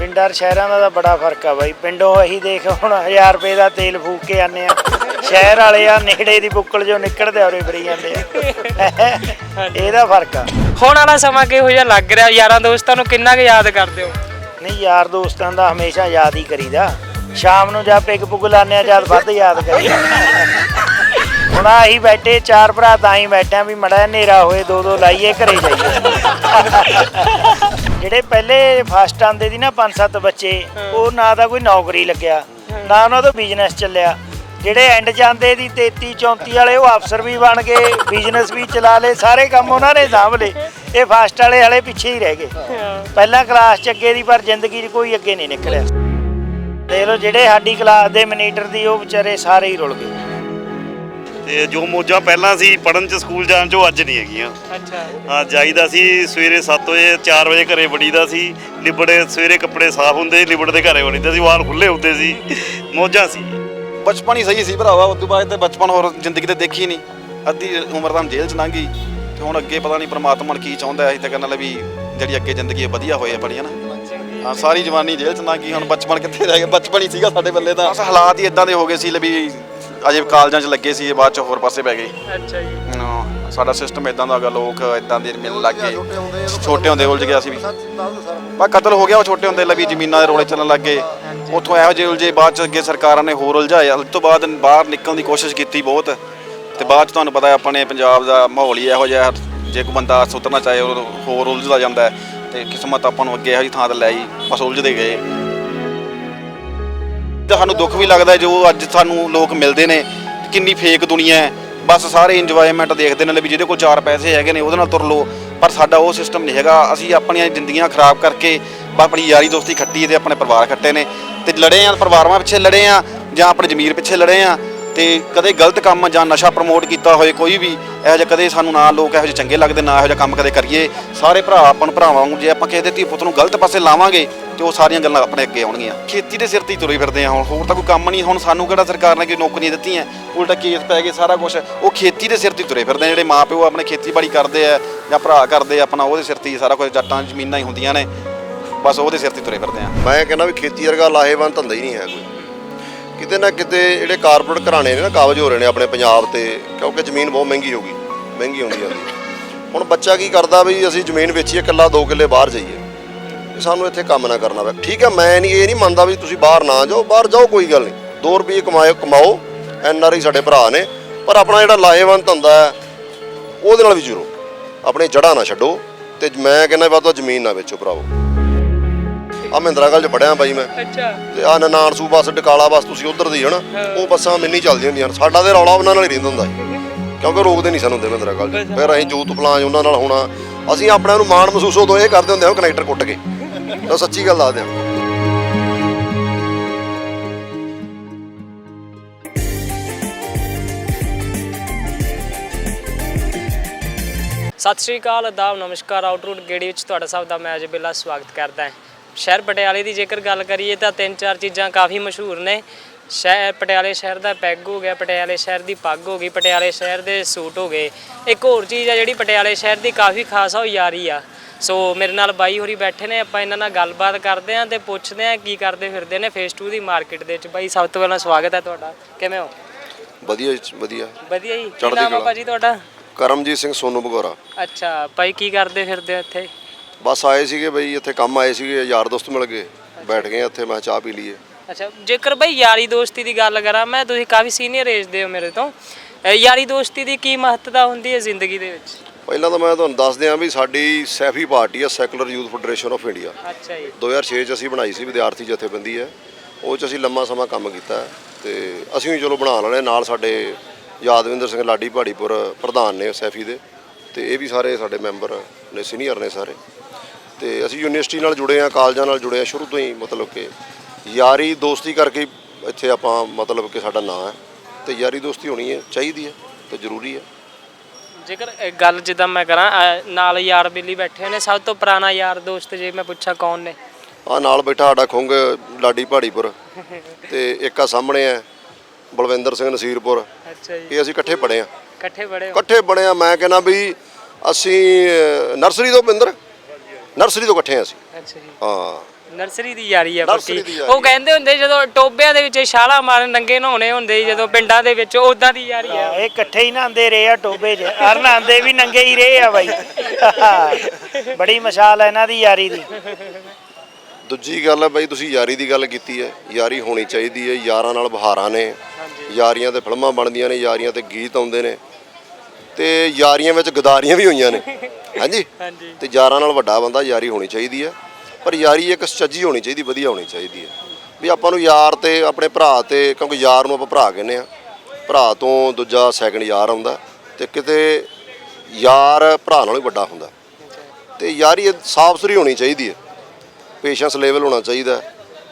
ਪਿੰਡਾਂ ਸ਼ਹਿਰਾਂ ਦਾ ਤਾਂ ਬੜਾ ਫ਼ਰਕ ਆ ਬਾਈ। ਪਿੰਡੋਂ ਅਸੀਂ ਦੇਖ ਹੁਣ 1000 ਰੁਪਏ ਦਾ ਤੇਲ ਫੂਕ ਕੇ ਆਨੇ ਆ। ਸ਼ਹਿਰ ਵਾਲੇ ਆ ਨੇੜੇ ਦੀ ਬੁੱਕਲ ਜੋ ਨਿਕਲਦੇ ਔਰੇ ਫਰੀ ਜਾਂਦੇ ਆ। ਇਹਦਾ ਫ਼ਰਕ ਆ। ਹੁਣ ਵਾਲਾ ਸਮਾਂ ਕਿਹੋ ਜਿਹਾ ਲੱਗ ਰਿਹਾ? ਯਾਰਾਂ ਦੋਸਤਾਂ ਨੂੰ ਕਿੰਨਾ ਕੁ ਯਾਦ ਕਰਦੇ ਹੋ? ਨਹੀਂ ਯਾਰ ਦੋਸਤਾਂ ਦਾ ਹਮੇਸ਼ਾ ਯਾਦ ਹੀ ਕਰੀਦਾ। ਸ਼ਾਮ ਨੂੰ ਜਾਂ ਪਿੱਗ ਪੁੱਗ ਲਾਉਂਦੇ ਆ ਜਦ ਵੱਧ ਯਾਦ ਕਰੀਦਾ ਹੁਣ ਆਹੀ ਬੈਠੇ ਚਾਰ ਭਰਾ ਤਾਂ ਹੀ ਬੈਠੇ ਆ ਵੀ ਮੜਾ ਹਨੇਰਾ ਹੋਏ ਦੋ ਦੋ ਲਾਈਏ ਘਰੇ ਜਾਈਏ। ਜਿਹੜੇ ਪਹਿਲੇ ਫਸਟ ਆਂਦੇ ਦੀ ਨਾ ਪੰਜ ਸੱਤ ਬੱਚੇ ਉਹ ਨਾ ਤਾਂ ਕੋਈ ਨੌਕਰੀ ਲੱਗਿਆ ਨਾ ਉਹਨਾਂ ਦਾ ਬਿਜ਼ਨਸ ਚੱਲਿਆ। ਜਿਹੜੇ ਐਂਡ ਜਾਂਦੇ ਦੀ 33 34 ਵਾਲੇ ਉਹ ਅਫਸਰ ਵੀ ਬਣ ਗਏ ਬਿਜ਼ਨਸ ਵੀ ਚਲਾ ਲਏ ਸਾਰੇ ਕੰਮ ਉਹਨਾਂ ਨੇ ਸਾਂਭ ਲਏ। ਇਹ ਫਸਟ ਵਾਲੇ ਹਲੇ ਪਿੱਛੇ ਹੀ ਰਹਿ ਗਏ। ਪਹਿਲਾਂ ਕਲਾਸ ਚ ਅੱਗੇ ਦੀ ਪਰ ਜ਼ਿੰਦਗੀ 'ਚ ਕੋਈ ਅੱਗੇ ਨਹੀਂ ਨਿਕਲਿਆ। ਦੇਖ ਲਓ ਜਿਹੜੇ ਸਾਡੀ ਕਲਾਸ ਦੇ ਮਨੀਟਰ ਦੀ ਉਹ ਵਿਚਾਰੇ ਸਾਰੇ ਹੀ ਰੁਲ ਗਏ। ਤੇ ਜੋ ਮੋਜਾਂ ਪਹਿਲਾਂ ਸੀ ਪੜਨ ਚ ਸਕੂਲ ਜਾਣ ਚ ਉਹ ਅੱਜ ਨਹੀਂ ਹੈਗੀਆਂ। ਅੱਛਾ। ਹਾਂ ਜਾਈਦਾ ਸੀ ਸਵੇਰੇ 7 ਵਜੇ 4 ਵਜੇ ਘਰੇ ਵੜੀਦਾ ਸੀ। ਲਿਬੜੇ ਸਵੇਰੇ ਕੱਪੜੇ ਸਾਫ਼ ਹੁੰਦੇ ਲਿਬੜਦੇ ਘਰੇ ਵੜੀਦਾ ਸੀ ਵਾਲ ਖੁੱਲੇ ਹੁੰਦੇ ਸੀ। ਮੋਜਾਂ ਸੀ। ਬਚਪਨ ਹੀ ਸਹੀ ਸੀ ਭਰਾਵਾ ਉਸ ਤੋਂ ਬਾਅਦ ਤੇ ਬਚਪਨ ਹੋਰ ਜ਼ਿੰਦਗੀ ਤੇ ਦੇਖੀ ਨਹੀਂ। ਅੱਧੀ ਉਮਰ ਤਾਂ ਜੇਲ੍ਹ ਚ ਲੰਘ ਗਈ। ਤੇ ਹੁਣ ਅੱਗੇ ਪਤਾ ਨਹੀਂ ਪ੍ਰਮਾਤਮਾ ਕੀ ਚਾਹੁੰਦਾ ਹੈ ਅਸੀਂ ਤਾਂ ਕਹਿੰਦਾ ਲੈ ਵੀ ਜਿਹੜੀ ਅੱਗੇ ਜ਼ਿੰਦਗੀ ਹੈ ਵਧੀਆ ਹੋਏ ਆਪਣੀ ਹੈ ਨਾ? ਹਾਂ ਸਾਰੀ ਜਵਾਨੀ ਜੇਲ੍ਹ ਚ ਲੰਘ ਗਈ ਹੁਣ ਬਚਪਨ ਕਿੱਥੇ ਰਹਿ ਗਿਆ? ਬਚਪਨ ਹੀ ਸੀਗਾ ਸਾਡੇ ਬੱਲੇ ਤਾਂ। ਬਸ ਹਾਲਾਤ ਹੀ ਇਦਾਂ ਦੇ ਹੋ ਗਏ ਸੀ ਲੈ ਵੀ ਅਜੇ ਕਾਲਜਾਂ ਚ ਲੱਗੇ ਸੀ ਇਹ ਬਾਅਦ ਚ ਹੋਰ ਪਾਸੇ ਪੈ ਗਏ। ਅੱਛਾ ਜੀ। ਹਾਂ, ਸਾਡਾ ਸਿਸਟਮ ਇਦਾਂ ਦਾ ਗਾ ਲੋਕ ਇਦਾਂ ਦੇ ਮਿਲਣ ਲੱਗ ਗਏ। ਛੋਟੇ ਹੁੰਦੇ ਉਲਝ ਗਿਆ ਸੀ ਵੀ। ਬਾ ਕਤਲ ਹੋ ਗਿਆ ਉਹ ਛੋਟੇ ਹੁੰਦੇ ਲੱਗੀ ਜ਼ਮੀਨਾਂ ਦੇ ਰੋਲੇ ਚੱਲਣ ਲੱਗ ਗਏ। ਉੱਥੋਂ ਇਹੋ ਜਿਹੇ ਉਲਝੇ ਬਾਅਦ ਚ ਅੱਗੇ ਸਰਕਾਰਾਂ ਨੇ ਹੋਰ ਉਲਝਾਇਆ ਉਸ ਤੋਂ ਬਾਅਦ ਬਾਹਰ ਨਿਕਲਣ ਦੀ ਕੋਸ਼ਿਸ਼ ਕੀਤੀ ਬਹੁਤ। ਤੇ ਬਾਅਦ ਚ ਤੁਹਾਨੂੰ ਪਤਾ ਹੈ ਆਪਣੇ ਪੰਜਾਬ ਦਾ ਮਾਹੌਲ ਹੀ ਇਹੋ ਜਿਹਾ ਜੇ ਕੋਈ ਬੰਦਾ ਸੁਧਰਨਾ ਚਾਹੇ ਉਹ ਹੋਰ ਉਲਝਦਾ ਜਾਂਦਾ ਹੈ। ਤੇ ਕਿਸਮਤ ਆਪਾਂ ਨੂੰ ਅੱਗੇ ਇਹੋ ਜਿਹੀ ਥਾਂ ਤੇ ਲੈ ਆਈ ਬਸ ਉਲਝਦੇ ਗਏ। ਸਾਨੂੰ ਦੁੱਖ ਵੀ ਲੱਗਦਾ ਜੋ ਅੱਜ ਸਾਨੂੰ ਲੋਕ ਮਿਲਦੇ ਨੇ, ਕਿੰਨੀ ਫੇਕ ਦੁਨੀਆ ਹੈ। ਬਸ ਸਾਰੇ ਇੰਜੋਇਮੈਂਟ ਦੇਖਦੇ ਨੇ ਵੀ ਜਿਹਦੇ ਕੋਲ ਚਾਰ ਪੈਸੇ ਹੈਗੇ ਨੇ, ਉਹਦੇ ਨਾਲ ਤੁਰ ਲਓ। ਪਰ ਸਾਡਾ ਉਹ ਸਿਸਟਮ ਨਹੀਂ ਹੈਗਾ। ਅਸੀਂ ਆਪਣੀਆਂ ਜ਼ਿੰਦਗੀਆਂ ਖਰਾਬ ਕਰਕੇ ਬਸ ਆਪਣੀ ਯਾਰੀ ਦੋਸਤੀ ਖੱਟੀ ਤੇ ਆਪਣੇ ਪਰਿਵਾਰ ਖੱਟੇ ਨੇ। ਤੇ ਲੜੇ ਆ, ਪਰਿਵਾਰਾਂ ਪਿੱਛੇ ਲੜੇ ਆ, ਜਾਂ ਆਪਣੇ ਜ਼ਮੀਰ ਪਿੱਛੇ ਲੜੇ ਆ। ਤੇ ਕਦੇ ਗਲਤ ਕੰਮ ਜਾਂ ਨਸ਼ਾ ਪ੍ਰਮੋਟ ਕੀਤਾ ਹੋਏ ਕੋਈ ਵੀ, ਇਹੋ ਜਿਹਾ ਕਦੇ ਸਾਨੂੰ ਨਾ ਲੋਕ ਇਹੋ ਜਿਹੇ ਚੰਗੇ ਲੱਗਦੇ, ਨਾ ਇਹੋ ਜਿਹਾ ਕੰਮ ਕਦੇ ਕਰੀਏ। ਸਾਰੇ ਭਰਾ ਆਪਾਂ ਨੂੰ ਭਰਾਵਾਂ ਵਾਂਗੂ, ਜੇ ਆਪਾਂ ਕਿਸੇ ਦੇ ਧੀ ਪੁੱਤ ਨੂੰ ਗਲਤ ਪਾਸੇ ਲਾਵਾਂਗੇ ਤੇ ਉਹ ਸਾਰੀਆਂ ਗੱਲਾਂ ਆਪਣੇ ਅੱਗੇ ਆਉਣਗੀਆਂ। ਖੇਤੀ ਦੇ ਸਿਰ ਤੇ ਹੀ ਤੁਰੇ ਫਿਰਦੇ ਆ ਹੁਣ, ਹੋਰ ਤਾਂ ਕੋਈ ਕੰਮ ਨਹੀਂ। ਹੁਣ ਸਾਨੂੰ ਕਿਹੜਾ ਸਰਕਾਰ ਨੇ ਕੋਈ ਨੌਕਰੀਆਂ ਦਿੱਤੀਆਂ? ਉਲਟਾ ਕੇਸ ਪੈ ਗਏ ਸਾਰਾ ਕੁਝ ਉਹ ਖੇਤੀ ਦੇ ਸਿਰ ਤੇ ਤੁਰੇ ਫਿਰਦੇ ਆ ਜਿਹੜੇ ਮਾਪਿਓ ਆਪਣੇ ਖੇਤੀਬਾੜੀ ਕਰਦੇ ਆ ਜਾਂ ਭਰਾ ਕਰਦੇ ਆ, ਆਪਣਾ ਉਹਦੇ ਸਿਰ ਤੇ ਹੀ ਸਾਰਾ ਕੁਝ ਜੱਟਾਂ ਜ਼ਮੀਨਾਂ ਹੀ ਹੁੰਦੀਆਂ ਨੇ। ਬਸ ਉਹਦੇ ਸਿਰ ਤੇ ਤੁਰੇ ਫਿਰਦੇ ਆ ਮੈਂ ਕਹਿੰਦਾ ਵੀ ਖੇਤੀ ਵਰਗਾ ਲਾਹੇਵੰਦ ਧੰਦਾ ਹੀ ਨਹੀਂ ਹੈ ਕੋਈ। ਕਿਤੇ ਨਾ ਕਿਤੇ ਜਿਹੜੇ ਕਾਰਪੋਰੇਟ ਘਰਾਣੇ ਨੇ ਨਾ, ਕਾਬਜ ਹੋ ਰਹੇ ਨੇ ਆਪਣੇ ਪੰਜਾਬ ਤੇ, ਕਿਉਂਕਿ ਜ਼ਮੀਨ ਬਹੁਤ ਮਹਿੰਗੀ ਹੋ ਗਈ। ਮਹਿੰਗੀ ਹੁੰਦੀ ਜਾਂਦੀ ਹੁਣ ਬੱਚਾ ਕੀ ਕਰਦਾ ਵੀ ਅਸੀਂ ਜ਼ਮੀਨ ਵੇਚੀਏ ਇਕੱਲਾ 2 ਕਿੱਲੇ ਬਾਹਰ ਜਾਈਏ। ਵੀ ਸਾਨੂੰ ਇੱਥੇ ਕੰਮ ਨਾ ਕਰਨਾ ਪਵੇ ਠੀਕ ਹੈ ਮੈਂ ਨਹੀਂ ਇਹ ਨਹੀਂ ਮੰਨਦਾ ਵੀ ਤੁਸੀਂ ਬਾਹਰ ਨਾ ਜਾਓ ਬਾਹਰ ਜਾਓ ਕੋਈ ਗੱਲ ਨਹੀਂ। 2 ਰੁਪਏ ਕਮਾਓ ਕਮਾਓ ਐਨ ਆਰ ਆਈ ਸਾਡੇ ਭਰਾ ਨੇ। ਪਰ ਆਪਣਾ ਜਿਹੜਾ ਲਾਹੇਵੰਦ ਧੰਦਾ ਹੈ ਉਹਦੇ ਨਾਲ ਵੀ ਜੁੜੋ। ਆਪਣੇ ਜੜ੍ਹਾਂ ਨਾ ਛੱਡੋ ਤੇ ਮੈਂ ਕਹਿੰਦਾ ਵੱਧ ਤੋਂ ਜ਼ਮੀਨ ਨਾ ਵੇਚੋ ਭਰਾਵੋ। ਆ ਮਹਿੰਦਰਾ ਗੱਲ ਚ ਪੜਿਆ ਬਾਈ ਮੈਂ। ਅੱਛਾ। ਤੇ ਆ ਨਾਨਸੂ ਬੱਸ ਡਕਾਲਾ ਬੱਸ ਤੁਸੀਂ ਉਧਰ ਦੀ ਹਨਾ। ਉਹ ਬੱਸਾਂ ਮਿੰਨੀ ਚੱਲਦੀਆਂ ਹੁੰਦੀਆਂ ਸਾਡਾ ਤੇ ਰੌਲਾ ਉਹਨਾਂ ਨਾਲ ਹੀ ਰਹਿੰਦਾ ਹੁੰਦਾ। ਕਿਉਂਕਿ ਰੋਕਦੇ ਨਹੀਂ ਸਾਨੂੰ ਹੁੰਦੇ ਮਹਿੰਦਰਾ ਗੱਲ ਚ। ਫਿਰ ਅਸੀਂ ਜੂਤ ਪਲਾਂਜ ਉਹਨਾਂ ਨਾਲ ਹੋਣਾ। ਅਸੀਂ ਆਪਣੇ ਨੂੰ ਮਾਣ ਮਹਿਸੂਸ ਉਦੋਂ ਇਹ ਕਰਦੇ ਹੁੰਦੇ ਹਾਂ ਕਨੈਕਟਰ ਕੁੱਟ ਕੇ। ਤਾਂ ਸੱਚੀ ਗੱਲ ਦੱਸਦੇ ਹਾਂ ਸਤਿ ਸ਼੍ਰੀ ਅਕਾਲ, ਅਦਾਬ, ਨਮਸਕਾਰ ਆਊਟਰੂਟ ਗੇੜੀ ਵਿੱਚ ਤੁਹਾਡਾ ਸਭ ਦਾ ਮੈਂ ਅਜੇ ਬਿੱਲਾ ਸਵਾਗਤ ਕਰਦਾ ਹਾਂ। ਸ਼ਹਿਰ ਪਟਿਆਲੇ ਦੀ ਜੇਕਰ ਗੱਲ ਕਰੀਏ ਤਾਂ ਤਿੰਨ ਚਾਰ ਚੀਜ਼ਾਂ ਕਾਫੀ ਮਸ਼ਹੂਰ ਨੇ। ਸ਼ਹਿਰ, ਪਟਿਆਲੇ ਸ਼ਹਿਰ ਦਾ ਪੈਗ ਹੋ ਗਿਆ, ਪਟਿਆਲੇ ਸ਼ਹਿਰ ਦੀ ਪੱਗ ਹੋ ਗਈ, ਪਟਿਆਲੇ ਸ਼ਹਿਰ ਦੇ ਸੂਟ ਹੋ ਗਏ। ਇੱਕ ਹੋਰ ਚੀਜ਼ ਆ ਜਿਹੜੀ ਪਟਿਆਲੇ ਸ਼ਹਿਰ ਦੀ ਕਾਫੀ ਖਾਸ ਆ, ਉਹ ਯਾਰੀ ਆ। ਸੋ ਮੇਰੇ ਨਾਲ ਬਾਈ ਹੋਰੀ ਬੈਠੇ ਨੇ ਆਪਾਂ ਇਹਨਾਂ ਨਾਲ ਗੱਲਬਾਤ ਕਰਦੇ ਆਂ ਤੇ ਪੁੱਛਦੇ ਆਂ ਕੀ ਕਰਦੇ ਫਿਰਦੇ ਨੇ ਫੇਸ 2 ਦੀ ਮਾਰਕੀਟ ਦੇ ਵਿੱਚ। ਬਾਈ ਸਭ ਤੋਂ ਪਹਿਲਾਂ ਸਵਾਗਤ ਹੈ ਤੁਹਾਡਾ। ਕਿਵੇਂ ਹੋ? ਵਧੀਆ ਜੀ, ਵਧੀਆ। ਵਧੀਆ ਜੀ। ਕੀ ਨਾਮ ਆ। ਭਾਜੀ ਤੁਹਾਡਾ? ਕਰਮਜੀਤ ਸਿੰਘ ਸੋਨੂ ਬਗੋਰਾ। ਅੱਛਾ ਭਾਈ ਕੀ ਕਰਦੇ ਫਿਰਦੇ ਹੋ ਇੱਥੇ? ਬਸ ਆਏ ਸੀਗੇ ਬਈ ਇੱਥੇ ਕੰਮ ਆਏ ਸੀਗੇ ਯਾਰ ਦੋਸਤ ਮਿਲ ਗਏ। ਬੈਠ ਗਏ ਇੱਥੇ ਮੈਂ ਚਾਹ ਪੀ ਲਈਏ। ਅੱਛਾ ਜੇਕਰ ਬਈ ਯਾਰੀ ਦੋਸਤੀ ਦੀ ਗੱਲ ਕਰਾਂ ਮੈਂ ਤੁਸੀਂ ਕਾਫੀ ਸੀਨੀਅਰ ਏਜ ਦੇ ਹੋ ਮੇਰੇ ਤੋਂ। ਯਾਰੀ ਦੋਸਤੀ ਦੀ ਕੀ ਮਹੱਤਤਾ ਹੁੰਦੀ ਹੈ ਜ਼ਿੰਦਗੀ ਦੇ ਵਿੱਚ? ਪਹਿਲਾਂ ਤਾਂ ਮੈਂ ਤੁਹਾਨੂੰ ਦੱਸ ਦਿਆਂ ਵੀ ਸਾਡੀ ਸੈਫੀ ਪਾਰਟੀ ਹੈ secular youth federation of India. ਅੱਛਾ ਜੀ। 2006 ਚ ਅਸੀਂ ਬਣਾਈ ਸੀ ਵਿਦਿਆਰਥੀ ਜਥੇਬੰਦੀ ਹੈ। ਉਹ ਚ ਅਸੀਂ ਲੰਮਾ ਸਮਾਂ ਕੰਮ ਕੀਤਾ ਤੇ ਅਸੀਂ ਵੀ ਚਲੋ ਬਣਾ ਲੈਣੇ ਨਾਲ ਸਾਡੇ ਯਾਦਵਿੰਦਰ ਸਿੰਘ ਲਾਡੀ ਪਹਾੜੀਪੁਰ ਪ੍ਰਧਾਨ ਨੇ ਸੈਫੀ ਦੇ ਤੇ ਇਹ ਵੀ ਸਾਰੇ ਸਾਡੇ ਮੈਂਬਰ ਨੇ ਸੀਨੀਅਰ ਨੇ ਸਾਰੇ। ਤੇ ਅਸੀਂ ਯੂਨੀਵਰਸਿਟੀ ਨਾਲ ਜੁੜੇ ਆ ਕਾਲਜਾਂ ਨਾਲ ਜੁੜੇ ਆ ਸ਼ੁਰੂ ਤੋਂ ਹੀ ਮਤਲਬ ਕਿ ਯਾਰੀ ਦੋਸਤੀ ਕਰਕੇ ਇੱਥੇ ਆਪਾਂ ਮਤਲਬ ਕਿ ਸਾਡਾ ਨਾਂ ਹੈ। ਤੇ ਯਾਰੀ ਦੋਸਤੀ ਹੋਣੀ ਹੈ ਚਾਹੀਦੀ ਹੈ ਤੇ ਜ਼ਰੂਰੀ ਹੈ। ਜੇਕਰ ਇਹ ਗੱਲ ਜਿੱਦਾਂ ਮੈਂ ਕਰਾਂ ਅਹ ਨਾਲ ਯਾਰ ਬੇਲੀ ਬੈਠੇ ਨੇ ਸਭ ਤੋਂ ਪੁਰਾਣਾ ਯਾਰ ਦੋਸਤ ਜੇ ਮੈਂ ਪੁੱਛਾਂ ਕੌਣ ਨੇ? ਆ ਨਾਲ ਬੈਠਾ ਸਾਡਾ ਖੁੰਗ ਲਾਡੀ ਪਹਾੜੀਪੁਰ ਤੇ ਇੱਕ ਆ ਸਾਹਮਣੇ ਹੈ ਬਲਵਿੰਦਰ ਸਿੰਘ ਨਸੀਰਪੁਰ। ਅੱਛਾ ਜੀ। ਇਹ ਅਸੀਂ ਇਕੱਠੇ ਪੜ੍ਹੇ ਆ। ਇਕੱਠੇ ਬੜੇ ਇਕੱਠੇ ਬਣੇ ਆ ਮੈਂ ਕਹਿੰਦਾ ਵੀ ਅਸੀਂ ਅਹ, ਨਰਸਰੀ ਤੋਂ ਬਿੰਦਰ? ਨਰਸਰੀ ਤੋਂ ਇਕੱਠੇ ਆ ਅਸੀਂ। ਅੱਛਾ ਜੀ। ਹਾਂ। ਨਰਸਰੀ ਦੀ ਯਾਰੀ ਆ ਨਰਸਰੀ ਪੱਕੀ ਦੀ ਯਾਰੀ ਉਹ ਕਹਿੰਦੇ ਹੁੰਦੇ ਜਦੋਂ ਟੋਬਿਆਂ ਦੇ ਵਿੱਚ ਛਾਲਾ ਮਾਰਨ ਨੰਗੇ ਨਹਾਉਣੇ ਹੁੰਦੇ ਜਦੋਂ ਪਿੰਡਾਂ ਦੇ ਵਿੱਚ ਉਦਾਂ ਦੀ ਯਾਰੀ ਆ। ਇਹ ਇਕੱਠੇ ਹੀ ਨਹਾਉਂਦੇ ਰਹੇ ਆ ਟੋਬੇ 'ਚ ਅਰ ਨਹਾਉਂਦੇ ਵੀ ਨੰਗੇ ਹੀ ਰਹੇ ਆ ਬਾਈ। ਬੜੀ ਮਿਸਾਲ ਹੈ ਇਹਨਾਂ ਦੀ ਯਾਰੀ ਦੀ। ਦੂਜੀ ਗੱਲ ਹੈ ਬਾਈ ਤੁਸੀਂ ਯਾਰੀ ਦੀ ਗੱਲ ਕੀਤੀ ਹੈ। ਯਾਰੀ ਹੋਣੀ ਚਾਹੀਦੀ ਹੈ ਯਾਰਾਂ ਨਾਲ ਬਹਾਰਾਂ ਨੇ। ਯਾਰੀਆਂ ਤੇ ਫਿਲਮਾਂ ਬਣਦੀਆਂ ਨੇ ਯਾਰੀਆਂ ਤੇ ਗੀਤ ਆਉਂਦੇ ਨੇ। ਤੇ ਯਾਰੀਆਂ ਵਿੱਚ ਗਦਾਰੀਆਂ ਵੀ ਹੋਈਆਂ ਨੇ। ਹਾਂਜੀ? ਹਾਂਜੀ। ਤੇ ਯਾਰਾਂ ਨਾਲ ਵੱਡਾ ਬੰਦਾ ਯਾਰੀ ਹੋਣੀ ਚਾਹੀਦੀ ਹੈ। ਪਰ ਯਾਰੀ ਇੱਕ ਸੱਚੀ ਹੋਣੀ ਚਾਹੀਦੀ, ਵਧੀਆ ਹੋਣੀ ਚਾਹੀਦੀ ਹੈ। ਵੀ ਆਪਾਂ ਨੂੰ ਯਾਰ ਤੇ, ਆਪਣੇ ਭਰਾ ਤੇ, ਕਿਉਂਕਿ ਯਾਰ ਨੂੰ ਆਪਾਂ ਭਰਾ ਕਹਿੰਦੇ ਆ ਭਰਾ ਤੋਂ ਦੂਜਾ ਸੈਕੰਡ ਯਾਰ ਆਉਂਦਾ ਤੇ ਕਿਤੇ ਯਾਰ ਭਰਾ ਨਾਲੋਂ ਵੀ ਵੱਡਾ ਹੁੰਦਾ। ਤੇ ਯਾਰੀ ਸਾਫ਼ ਸੁਥਰੀ ਹੋਣੀ ਚਾਹੀਦੀ ਹੈ। ਪੇਸ਼ੈਂਸ ਲੈਵਲ ਹੋਣਾ ਚਾਹੀਦਾ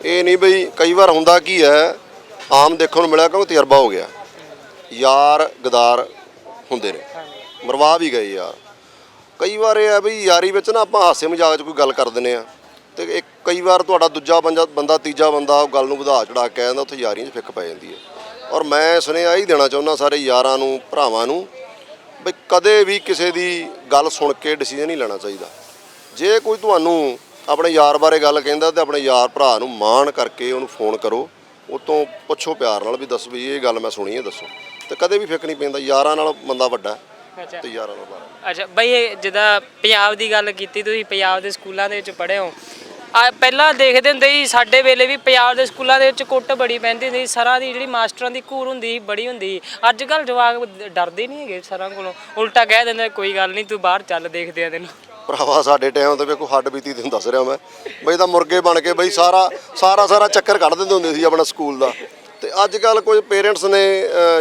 ਇਹ ਨਹੀਂ ਬਈ ਕਈ ਵਾਰ ਹੁੰਦਾ ਕੀ ਹੈ, ਆਮ ਦੇਖਣ ਨੂੰ ਮਿਲਿਆ ਕਿਉਂਕਿ ਤਜਰਬਾ ਹੋ ਗਿਆ। ਯਾਰ, ਗਦਾਰ ਹੁੰਦੇ ਨੇ। ਮਰਵਾ ਵੀ ਗਏ ਯਾਰ। ਕਈ ਵਾਰ ਇਹ ਹੈ ਵੀ ਯਾਰੀ ਵਿੱਚ ਨਾ ਆਪਾਂ ਹਾਸੇ ਮਜ਼ਾਕ 'ਚ ਕੋਈ ਗੱਲ ਕਰ ਦਿੰਦੇ ਆ ਤੇ ਇੱਕ ਕਈ ਵਾਰ ਤੁਹਾਡਾ ਦੂਜਾ ਬੰਦਾ ਬੰਦਾ ਤੀਜਾ ਬੰਦਾ ਉਹ ਗੱਲ ਨੂੰ ਵਧਾ ਚੜਾ ਕੇ ਕਹਿੰਦਾ ਉੱਥੇ ਯਾਰੀਆਂ 'ਚ ਫਿੱਕ ਪੈ ਜਾਂਦੀ ਹੈ। ਔਰ ਮੈਂ ਸੁਨੇਹਾ ਹੀ ਦੇਣਾ ਚਾਹੁੰਦਾ ਸਾਰੇ ਯਾਰਾਂ ਨੂੰ ਭਰਾਵਾਂ ਨੂੰ ਵੀ ਕਦੇ ਵੀ ਕਿਸੇ ਦੀ ਗੱਲ ਸੁਣ ਕੇ ਡਿਸੀਜਨ ਨਹੀਂ ਲੈਣਾ ਚਾਹੀਦਾ। ਜੇ ਕੋਈ ਤੁਹਾਨੂੰ ਆਪਣੇ ਯਾਰ ਬਾਰੇ ਗੱਲ ਕਹਿੰਦਾ ਤੇ ਆਪਣੇ ਯਾਰ ਭਰਾ ਨੂੰ ਮਾਣ ਕਰਕੇ ਉਹਨੂੰ ਫੋਨ ਕਰੋ ਉਹ ਤੋਂ ਪੁੱਛੋ ਪਿਆਰ ਨਾਲ ਵੀ ਦੱਸ ਵੀ ਇਹ ਗੱਲ ਮੈਂ ਸੁਣੀ ਹੈ ਦੱਸੋ। ਤੇ ਕਦੇ ਵੀ ਫਿੱਕ ਨਹੀਂ ਪੈਂਦਾ ਯਾਰਾਂ ਨਾਲ ਬੰਦਾ ਵੱਡਾ ਤੇ ਯਾਰਾਂ ਨਾਲ ਅੱਛਾ ਬਈ ਇਹ ਜਿੱਦਾਂ ਪੰਜਾਬ ਦੀ ਗੱਲ ਕੀਤੀ ਤੁਸੀਂ ਪੰਜਾਬ ਦੇ ਸਕੂਲਾਂ ਦੇ ਵਿੱਚ ਪੜ੍ਹੇ ਹੋ ਆ ਪਹਿਲਾਂ ਦੇਖਦੇ ਹੁੰਦੇ ਸੀ ਸਾਡੇ ਵੇਲੇ ਵੀ ਪੰਜਾਬ ਦੇ ਸਕੂਲਾਂ ਦੇ ਵਿੱਚ ਕੁੱਟ ਬੜੀ ਪੈਂਦੀ ਹੁੰਦੀ ਸੀ ਸਰਾਂ ਦੀ ਜਿਹੜੀ ਮਾਸਟਰਾਂ ਦੀ ਘੂਰ ਹੁੰਦੀ ਸੀ ਬੜੀ ਹੁੰਦੀ ਸੀ। ਅੱਜ ਕੱਲ ਜਵਾਕ ਡਰਦੇ ਨਹੀਂ ਹੈਗੇ ਸਰਾਂ ਕੋਲੋਂ। ਉਲਟਾ ਕਹਿ ਦਿੰਦੇ ਕੋਈ ਗੱਲ ਨਹੀਂ ਤੂੰ ਬਾਹਰ ਚੱਲ ਦੇਖਦੇ ਆ ਤੈਨੂੰ। ਭਰਾਵਾ ਸਾਡੇ ਟਾਈਮ ਤੇ ਵੇਖੋ ਹੱਡ ਬੀਤੀ ਤੁਹਾਨੂੰ ਦੱਸ ਰਿਹਾ ਮੈਂ। ਬਈ ਤਾਂ ਮੁਰਗੇ ਬਣ ਕੇ ਬਈ ਸਾਰਾ ਸਾਰਾ ਸਾਰਾ ਚੱਕਰ ਕੱਢ ਦਿੰਦੇ ਹੁੰਦੇ ਸੀ ਆਪਣਾ ਸਕੂਲ ਦਾ। ਤੇ ਅੱਜ ਕੱਲ ਕੋਈ ਪੇਰੈਂਟਸ ਨੇ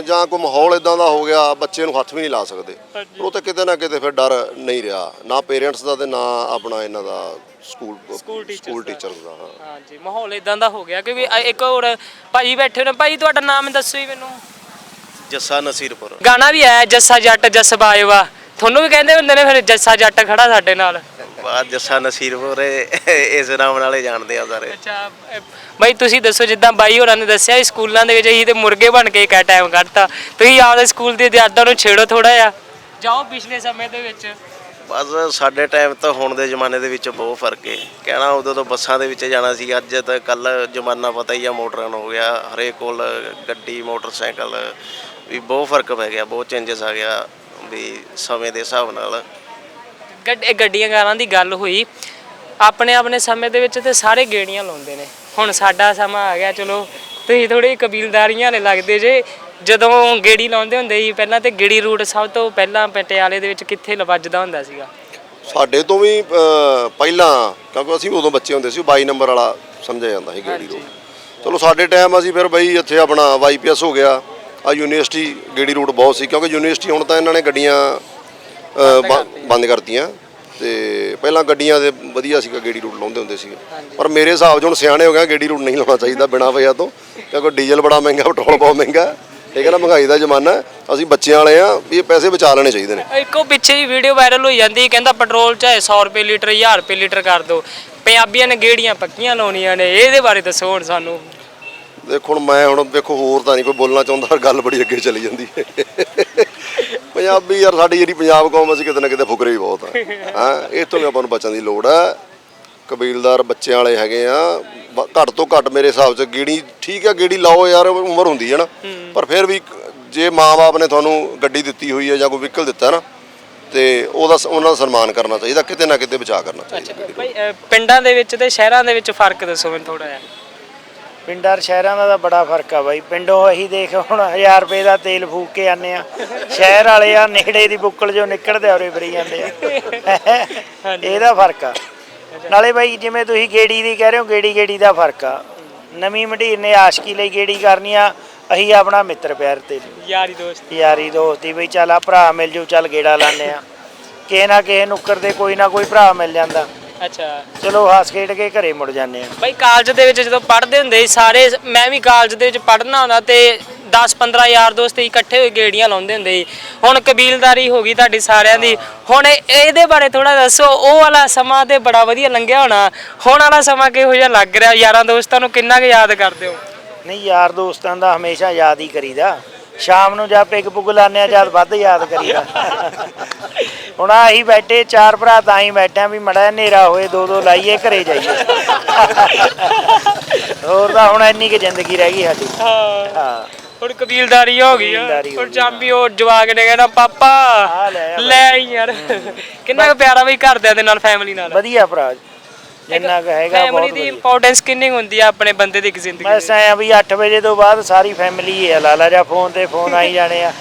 ਜਾਂ ਕੋਈ ਮਾਹੌਲ ਇਦਾਂ ਦਾ ਹੋ ਗਿਆ ਬੱਚੇ ਨੂੰ ਹੱਥ ਵੀ ਨਹੀਂ ਲਾ ਸਕਦੇ। ਉਹ ਤਾਂ ਕਿਤੇ ਨਾ ਕਿਤੇ ਫਿਰ ਡਰ ਨਹੀਂ ਰਿਹਾ। ਨਾ ਪੇਰੈਂਟਸ ਦਾ ਤੇ ਨਾ ਆਪਣਾ ਇਹਨਾਂ ਦਾ ਸਕੂਲ ਸਕੂਲ teachers ਸਕੂਲ ਦਾ। ਟੀਚਰਸ ਦਾ ਹਾਂ। ਹਾਂਜੀ ਮਾਹੌਲ ਇਦਾਂ ਦਾ ਹੋ ਗਿਆ ਕਿਉਂਕਿ ਆ ਇੱਕ ਹੋਰ ਭਾਜੀ ਬੈਠੇ ਨੇ। ਭਾਜੀ ਤੁਹਾਡਾ ਨਾਮ ਦੱਸੋ ਹੀ ਮੈਨੂੰ। ਜੱਸਾ ਨਸੀਰਪੁਰ। ਗਾਣਾ ਵੀ ਆਇਆ ਜੱਸਾ ਜੱਟ ਜੱਸ ਬਾਏਵਾ ਤੁਹਾਨੂੰ ਵੀ ਕਹਿੰਦੇ ਹੁੰਦੇ ਨੇ ਫਿਰ ਜੱਸਾ ਜੱਟ ਖੜਾ ਸਾਡੇ ਨਾਲ। ਬਾਅਦ ਜੱਸਾ ਨਸੀਰਪੁਰ ਇਹ- ਇਸ ਨਾਮ ਨਾਲੇ ਜਾਣਦੇ ਆ ਸਾਰੇ। ਅੱਛਾ ਅਹ ਬਾਈ ਤੁਸੀਂ ਦੱਸੋ ਜਿੱਦਾਂ ਬਾਈ ਹੋਰਾਂ ਨੇ ਦੱਸਿਆ ਸਕੂਲਾਂ ਦੇ ਵਿੱਚ ਅਸੀਂ ਤੇ ਮੁਰਗੇ ਬਣ ਕੇ ਕਾ ਟਾਈਮ ਕੱਢਤਾ। ਤੁਸੀਂ ਆਪਦੇ ਸਕੂਲ ਦੀ ਯਾਦਾਂ ਨੂੰ ਛੇੜੋ ਥੋੜਾ ਜਿਹਾ। ਜਾਓ ਪਿਛਲੇ ਸਮੇਂ ਦੇ ਵਿੱਚ। ਬਸ ਸਾਡੇ ਟਾਈਮ ਤੋਂ ਹੁਣ ਦੇ ਜ਼ਮਾਨੇ ਦੇ ਵਿੱਚ ਬਹੁਤ ਫ਼ਰਕ ਹੈ ਕਹਿਣਾ ਉਦੋਂ ਤੋਂ ਬੱਸਾਂ ਦੇ ਵਿੱਚ ਜਾਣਾ ਸੀ, ਅੱਜ ਤਾਂ ਕੱਲ ਜ਼ਮਾਨਾ ਪਤਾ ਹੀ ਆ ਮੋਟਰਾਂ ਹੋ ਗਿਆ, ਹਰੇਕ ਕੋਲ ਗੱਡੀ, ਮੋਟਰਸਾਈਕਲ, ਵੀ ਬਹੁਤ ਫ਼ਰਕ ਪੈ ਗਿਆ, ਬਹੁਤ ਚੇਂਜਸ ਆ ਗਿਆ ਵੀ ਸਮੇਂ ਦੇ ਹਿਸਾਬ ਨਾਲ। ਗੱਡ- ਗੱਡੀਆਂ ਕਾਰਾਂ ਦੀ ਗੱਲ ਹੋਈ। ਆਪਣੇ ਆਪਣੇ ਸਮੇਂ ਦੇ ਵਿੱਚ ਤੇ ਸਾਰੇ ਗੇੜੀਆਂ ਲਾਉਂਦੇ ਨੇ। ਹੁਣ ਸਾਡਾ ਸਮਾਂ ਆ ਗਿਆ, ਚਲੋ ਤੁਸੀਂ ਥੋੜੀ ਕਬੀਲਦਾਰੀਆਂ ਵਾਲੇ ਲੱਗਦੇ ਜੇ। ਜਦੋਂ ਗੇੜੀ ਲਾਉਂਦੇ ਹੁੰਦੇ ਸੀ ਪਹਿਲਾਂ ਤੇ ਗੇੜੀ ਰੂਟ ਸਭ ਤੋਂ ਪਹਿਲਾਂ ਪਟਿਆਲੇ ਦੇ ਵਿੱਚ ਕਿੱਥੇ ਲ- ਵੱਜਦਾ ਹੁੰਦਾ ਸੀਗਾ? ਸਾਡੇ ਤੋਂ ਵੀ ਅਹ, ਪਹਿਲਾਂ ਕਿਉਂਕਿ ਅਸੀਂ ਉਦੋਂ ਬੱਚੇ ਹੁੰਦੇ ਸੀ 22 ਨੰਬਰ ਵਾਲਾ ਸਮਝਿਆ ਜਾਂਦਾ ਸੀ ਗੇੜੀ ਰੂਟ। ਚਲੋ ਸਾਡੇ ਟਾਈਮ ਅਸੀਂ ਫਿਰ ਬਈ ਇੱਥੇ ਆਪਣਾ ਵਾਈਪੀਐਸ ਹੋ ਗਿਆ। ਆ ਯੂਨੀਵਰਸਿਟੀ ਗੇੜੀ ਰੂਟ ਬਹੁਤ ਸੀ ਕਿਉਂਕਿ ਯੂਨੀਵਰਸਿਟੀ ਹੁਣ ਤਾਂ ਇਹਨਾਂ ਨੇ ਗੱਡੀਆਂ ਅਹ, ਬੰ- ਬੰਦ ਕਰਤੀਆਂ। ਤੇ ਪਹਿਲਾਂ ਗੱਡੀਆਂ ਦੇ ਵਧੀਆ ਸੀਗਾ ਗੇੜੀ ਰੂਟ ਲਾਉਂਦੇ ਹੁੰਦੇ ਸੀ ਪਰ ਮੇਰੇ ਹਿਸਾਬ 'ਚ ਹੁਣ ਸਿਆਣੇ ਹੋ ਗਏ ਗੇੜੀ ਰੂਟ ਨਹੀਂ ਲਾਉਣਾ ਚਾਹੀਦਾ ਬਿਨਾਂ ਵਜ੍ਹਾ ਤੋਂ ਕਿਉਂਕਿ ਡੀਜ਼ਲ ਬੜਾ ਮਹਿੰਗਾ ਪੈਟਰੋਲ ਬਹੁਤ ਮਹਿੰਗਾ। ਠੀਕ ਹੈ ਨਾ ਮਹਿੰਗਾਈ ਦਾ ਜ਼ਮਾਨਾ ਹੈ। ਅਸੀਂ ਬੱਚਿਆਂ ਵਾਲੇ ਆ ਵੀ ਇਹ ਪੈਸੇ ਬਚਾ ਲੈਣੇ ਚਾਹੀਦੇ ਨੇ। ਇੱਕੋ ਪਿੱਛੇ ਹੀ ਵੀਡੀਓ ਵਾਇਰਲ ਹੋਈ ਜਾਂਦੀ ਕਹਿੰਦਾ ਪੈਟਰੋਲ ਚਾਹੇ 100 ਰੁਪਏ ਲੀਟਰ 1000 ਰੁਪਏ ਲੀਟਰ ਕਰ ਦਿਓ। ਪੰਜਾਬੀਆਂ ਨੇ ਗੇੜੀਆਂ ਪੱਕੀਆਂ ਲਾਉਣੀਆਂ ਨੇ ਇਹਦੇ ਬਾਰੇ ਦੱਸੋ ਹੁਣ ਸਾਨੂੰ। ਦੇਖੋ ਹੁਣ ਮੈਂ ਹੁਣ ਵੇਖੋ ਹੋਰ ਤਾਂ ਨਹੀਂ ਕੋਈ ਬੋਲਣਾ ਚਾਹੁੰਦਾ ਪਰ ਗੱਲ ਬੜੀ ਅੱਗੇ ਚਲੀ ਜਾਂਦੀ ਹੈ। ਪੰਜਾਬੀ ਯਾਰ ਸਾਡੀ ਜਿਹੜੀ ਪੰਜਾਬ ਕੌਮ ਅਸੀਂ ਕਿਤੇ ਨਾ ਕਿਤੇ ਫੁਕਰੇ ਹੀ ਬਹੁਤ ਆ। ਹਾਂ ਇਹ ਤੋਂ ਵੀ ਆਪਾਂ ਨੂੰ ਬਚਣ ਦੀ ਲੋੜ ਹੈ ਕਬੀਲਦਾਰ ਬੱਚਿਆਂ ਵਾਲੇ ਹੈਗੇ ਆ ਬ- ਘੱਟ ਤੋਂ ਘੱਟ ਮੇਰੇ ਹਿਸਾਬ 'ਚ ਗੇੜੀ ਠੀਕ ਹੈ ਗੇੜੀ ਲਾਓ ਯਾਰ ਉਮਰ ਹੁੰਦੀ ਹੈ ਨਾ। ਪਰ ਫਿਰ ਵੀ ਜੇ ਮਾਂ-ਬਾਪ ਨੇ ਤੁਹਾਨੂੰ ਗੱਡੀ ਦਿੱਤੀ ਹੋਈ ਹੈ ਜਾਂ ਕੋਈ ਵਹੀਕਲ ਦਿੱਤਾ ਨਾ ਤੇ ਉਹਦਾ ਉਹਨਾਂ ਦਾ ਸਨਮਾਨ ਕਰਨਾ ਚਾਹੀਦਾ ਕਿਤੇ ਨਾ ਕਿਤੇ ਬਚਾ ਕਰਨਾ ਚਾਹੀਦਾ। ਭਾਈ ਪਿੰਡਾਂ ਦੇ ਵਿੱਚ ਤੇ ਸ਼ਹਿਰਾਂ ਦੇ ਵਿੱਚ ਫ਼ਰਕ ਦੱਸੋ ਮੈਨੂੰ ਥੋੜਾ ਜਿਹਾ। ਪਿੰਡਾਂ ਸ਼ਹਿਰਾਂ ਦਾ ਤਾਂ ਬੜਾ ਫ਼ਰਕ ਆ ਬਾਈ। ਪਿੰਡੋਂ ਅਸੀਂ ਦੇਖ ਹੁਣ 1000 ਰੁਪਏ ਦਾ ਤੇਲ ਫੂਕ ਕੇ ਆਨੇ ਆ। ਸ਼ਹਿਰ ਵਾਲੇ ਆ ਨੇੜੇ ਦੀ ਬੁੱਕਲ ਜੋ ਨਿਕਲਦੇ ਔਰੇ ਫਰੀ ਜਾਂਦੇ ਆ। ਇਹਦਾ ਫ਼ਰਕ ਆ। ਨਾਲੇ ਬਾਈ ਜਿਵੇਂ ਤੁਸੀਂ ਗੇੜੀ ਦੀ ਕਹਿ ਰਹੇ ਹੋ ਗੇੜੀ ਗੇੜੀ ਦਾ ਫ਼ਰਕ ਆ। ਨਵੀਂ ਮਢੀਰ ਨੇ ਆਸ਼ਕੀ ਲਈ ਗੇੜੀ ਕਰਨੀ ਆ। ਅਸੀਂ ਆਪਣਾ ਮਿੱਤਰ ਪਿਆਰ ਤੇ ਯਾਰੀ ਦੋਸਤ। ਯਾਰੀ ਦੋਸਤੀ ਬਈ ਚੱਲ ਆ ਭਰਾ ਮਿਲ ਜੂ ਚੱਲ ਗੇੜਾ ਲਾਨੇ ਆ। ਕਿਸੇ ਨਾ ਕਿਸੇ ਨੁੱਕਰ ਤੇ ਕੋਈ ਨਾ ਕੋਈ ਭਰਾ ਮਿਲ ਜਾਂਦਾ। ਅੱਛਾ। ਚਲੋ ਹੱਸ ਖੇਡ ਕੇ ਘਰੇ ਮੁੜ ਜਾਂਦੇ ਆ। ਭਾਈ ਕਾਲਜ ਦੇ ਵਿੱਚ ਜਦੋਂ ਪੜ੍ਹਦੇ ਹੁੰਦੇ ਸੀ ਸਾਰੇ ਮੈਂ ਵੀ ਕਾਲਜ ਦੇ ਵਿੱਚ ਪੜ੍ਹਨਾ ਹੁੰਦਾ ਤੇ 10 15 ਯਾਰ ਦੋਸਤ ਇਕੱਠੇ ਹੋਏ ਗੇੜੀਆਂ ਲਾਉਂਦੇ ਹੁੰਦੇ ਸੀ। ਹੁਣ ਕਬੀਲਦਾਰੀ ਹੋ ਗਈ ਤੁਹਾਡੀ ਸਾਰਿਆਂ ਦੀ। ਹੁਣ ਇਹ- ਇਹਦੇ ਬਾਰੇ ਥੋੜਾ ਦੱਸੋ ਉਹ ਵਾਲਾ ਸਮਾਂ ਤੇ ਬੜਾ ਵਧੀਆ ਲੰਘਿਆ ਹੋਣਾ। ਹੁਣ ਵਾਲਾ ਸਮਾਂ ਕਿਹੋ ਜਿਹਾ ਲੱਗ ਰਿਹਾ? ਯਾਰਾਂ ਦੋਸਤਾਂ ਨੂੰ ਕਿੰਨਾ ਕੁ ਯਾਦ ਕਰਦੇ ਹੋ? ਨਹੀਂ ਯਾਰ ਦੋਸਤਾਂ ਦਾ ਹਮੇਸ਼ਾ ਯਾਦ ਹੀ ਕਰੀਦਾ। ਸ਼ਾਮ ਨੂੰ ਜਾ ਪਿੱਗ ਪੁੱਗ ਲਾਉਂਦੇ ਆ ਜਦ ਵੱਧ ਯਾਦ ਕਰੀਦਾ। ਹੁਣ ਆਹੀ ਬੈਠੇ ਚਾਰ ਭਰਾ ਤਾਂ ਹੀ ਬੈਠੇ ਆ ਵੀ ਮੜਾ ਹਨੇਰਾ ਹੋਏ ਦੋ ਦੋ ਲਾਈਏ ਘਰੇ ਜਾਈਏ। ਹੋਰ ਤਾਂ ਹੁਣ ਇੰਨੀ ਕਿ ਜ਼ਿੰਦਗੀ ਰਹਿ ਗਈ ਸਾਡੀ। ਹਾਂ। ਹੁਣ ਕਬੀਲਦਾਰੀ ਹੋ ਗਈ ਆ। ਕਬੀਲਦਾਰੀ ਹੋ ਹੁਣ ਗਈ, ਚਾਂਬੀ ਉਹ ਜਵਾਕ ਨੇ ਕਹਿਣਾ ਪਾਪਾ ਲੈ ਆ ਲੈ ਆਈ ਯਾਰ। ਕਿੰਨਾ ਕੁ ਪਿਆਰਾ ਬਈ ਘਰਦਿਆਂ ਦੇ ਨਾਲ ਫੈਮਿਲੀ ਨਾਲ। ਵਧੀਆ ਭਰਾ। ਜਿੰਨਾ ਕੁ ਹੈਗਾ ਫੈਮਿਲੀ ਬਹੁਤ ਦੀ ਵਧੀਆ। ਇੰਪੋਰਟੈਂਸ ਕਿੰਨੀ ਕੁ ਹੁੰਦੀ ਆ ਆਪਣੇ ਬੰਦੇ ਦੀ ਇੱਕ ਜ਼ਿੰਦਗੀ ਬਸ ਐ ਆ ਵੀ 8 ਵਜੇ ਤੋਂ ਬਾਅਦ ਸਾਰੀ ਫੈਮਿਲੀ ਹੀ ਆ ਲਾਲਾ ਜਾਂ ਫੋਨ ਤੇ ਫੋਨ ਆਈ ਜਾਣੇ ਆ।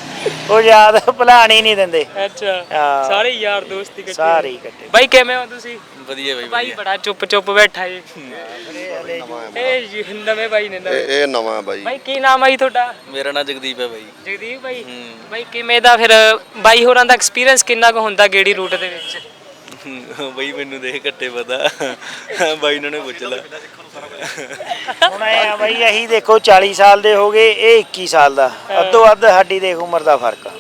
ਉਹ ਯਾਦ ਭੁਲਾਣ ਹੀ ਨਹੀਂ ਦਿੰਦੇ। ਵਿੱਚ? ਅੱਛਾ ਹਾਂ। ਸਾਰੇ ਯਾਰ ਦੋਸਤ ਇਕੱਠੇ। ਸਾਰੇ ਹੀ ਇਕੱਠੇ। ਬਾਈ ਕਿਵੇਂ ਹੋ ਤੁਸੀਂ? ਵਧੀਆ ਬਾਈ ਬਾਈ ਬੜਾ ਚੁੱਪ ਚੁੱਪ ਬੈਠਾ ਏ। ਇਹ ਜੀ ਨਵੇਂ ਬਾਈ ਨੇ ਨਵੇਂ। ਇਹ ਨਵਾਂ ਬਾਈ। ਬਾਈ ਕੀ ਨਾਮ ਆ ਜੀ ਤੁਹਾਡਾ? ਮੇਰਾ ਨਾਂ ਜਗਦੀਪ ਹੈ ਬਾਈ। ਜਗਦੀਪ ਬਾਈ? ਬਾਈ ਕਿਵੇਂ ਦਾ ਫਿਰ ਬਾਈ ਹੋਰਾਂ ਦਾ ਐਕਸਪੀਰੀਅੰਸ ਕਿੰਨਾ ਕੁ ਹੁੰਦਾ ਗੇੜੀ ਰੂਟ ਦੇ ਵਿੱਚ? ਬਾਈ ਮੈਨੂੰ ਦੇਖ ਕੱਟੇ ਪਤਾ। ਬਾਈ ਨੂੰ ਨੇ ਪੁੱਛ ਲਾ ਹੁਣ ਐ ਆ ਬਈ ਅਸੀਂ ਦੇਖੋ 40 ਸਾਲ ਦੇ ਹੋ ਗਏ ਇਹ 21 ਸਾਲ ਦਾ। ਅੱਧੋ ਅੱਧ ਸਾਡੀ ਦੇਖ ਉਮਰ ਦਾ ਫ਼ਰਕ ਆ।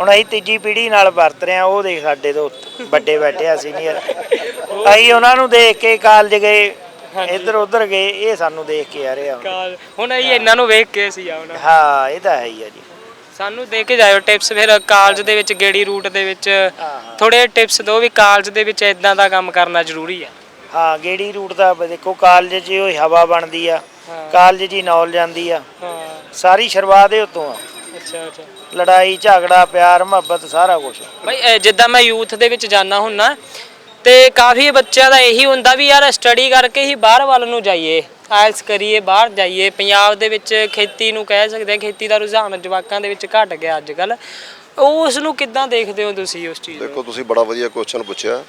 ਹੁਣ ਅਸੀਂ ਤੀਜੀ ਪੀੜ੍ਹੀ ਨਾਲ ਵਰਤ ਰਹੇ ਆ ਉਹ ਦੇਖ ਸਾਡੇ ਤੋਂ ਵੱਡੇ ਬੈਠੇ ਆ ਸੀਨੀਅਰ ਅਸੀਂ ਉਹਨਾਂ ਨੂੰ ਦੇਖ ਕੇ ਕਾਲਜ ਗਏ ਇੱਧਰ ਉੱਧਰ ਗਏ ਇਹ ਸਾਨੂੰ ਦੇਖ ਕੇ ਆ ਰਹੇ ਆ। ਹੁਣ ਅਸੀਂ ਇਹਨਾਂ ਨੂੰ ਵੇਖ ਕੇ ਸੀ ਆਉਣਾ ਹਾਂ ਇਹ ਤਾਂ ਹੈ ਹੀ ਆ ਜੀ। ਸਾਨੂੰ ਦੇ ਕੇ ਜਾਇਓ ਟਿਪਸ ਫਿਰ ਕਾਲਜ ਦੇ ਵਿੱਚ ਗੇੜੀ ਰੂਟ ਦੇ ਵਿੱਚ ਥੋੜੇ ਟਿਪਸ ਦਿਓ ਵੀ ਕਾਲਜ ਦੇ ਵਿੱਚ ਇਦਾਂ ਦਾ ਕੰਮ ਕਰਨਾ ਜ਼ਰੂਰੀ ਹੈ ਹਾਂ ਗੇੜੀ ਰੂਟ ਦਾ ਦੇਖੋ ਕਾਲਜ 'ਚ ਉਹ ਹਵਾ ਬਣਦੀ ਆ ਕਾਲਜ ਹੀ ਨੌਲ ਜਾਂਦੀ ਆ। ਸਾਰੀ ਸ਼ੁਰੂਆਤ ਹੀ ਉਤੋਂ ਆ। ਅੱਛਾ ਅੱਛਾ। ਲੜਾਈ ਝਗੜਾ ਪਿਆਰ ਮੁਹੱਬਤ ਸਾਰਾ ਕੁਝ ਭਾਈ ਇਹ ਜਿੱਦਾਂ ਮੈਂ ਯੂਥ ਦੇ ਵਿੱਚ ਜਾਣਾ ਹੁੰਨਾ ਤੇ ਕਾਫੀ ਬੱਚਿਆਂ ਦਾ ਇਹੀ ਹੁੰਦਾ ਵੀ ਯਾਰ ਸਟੱਡੀ ਕਰਕੇ ਹੀ ਬਾਹਰ ਵੱਲ ਨੂੰ ਜਾਈਏ। ਆਇਲਸ ਕਰੀਏ ਬਾਹਰ ਜਾਈਏ। ਪੰਜਾਬ ਦੇ ਵਿੱਚ ਖੇਤੀ ਨੂੰ ਕਹਿ ਸਕਦੇ ਆ ਖੇਤੀ ਦਾ ਰੁਝਾਨ ਜਵਾਕਾਂ ਦੇ ਵਿੱਚ ਘਟ ਗਿਆ ਅੱਜ ਕੱਲ ਉਸ ਨੂੰ ਕਿੱਦਾਂ ਦੇਖਦੇ ਹੋ ਤੁਸੀਂ ਉਸ ਚੀਜ਼ ਨੂੰ? ਦੇਖੋ ਤੁਸੀਂ ਬੜਾ ਵਧੀਆ ਕੁਐਸਚਨ ਪੁੱਛਿਆ।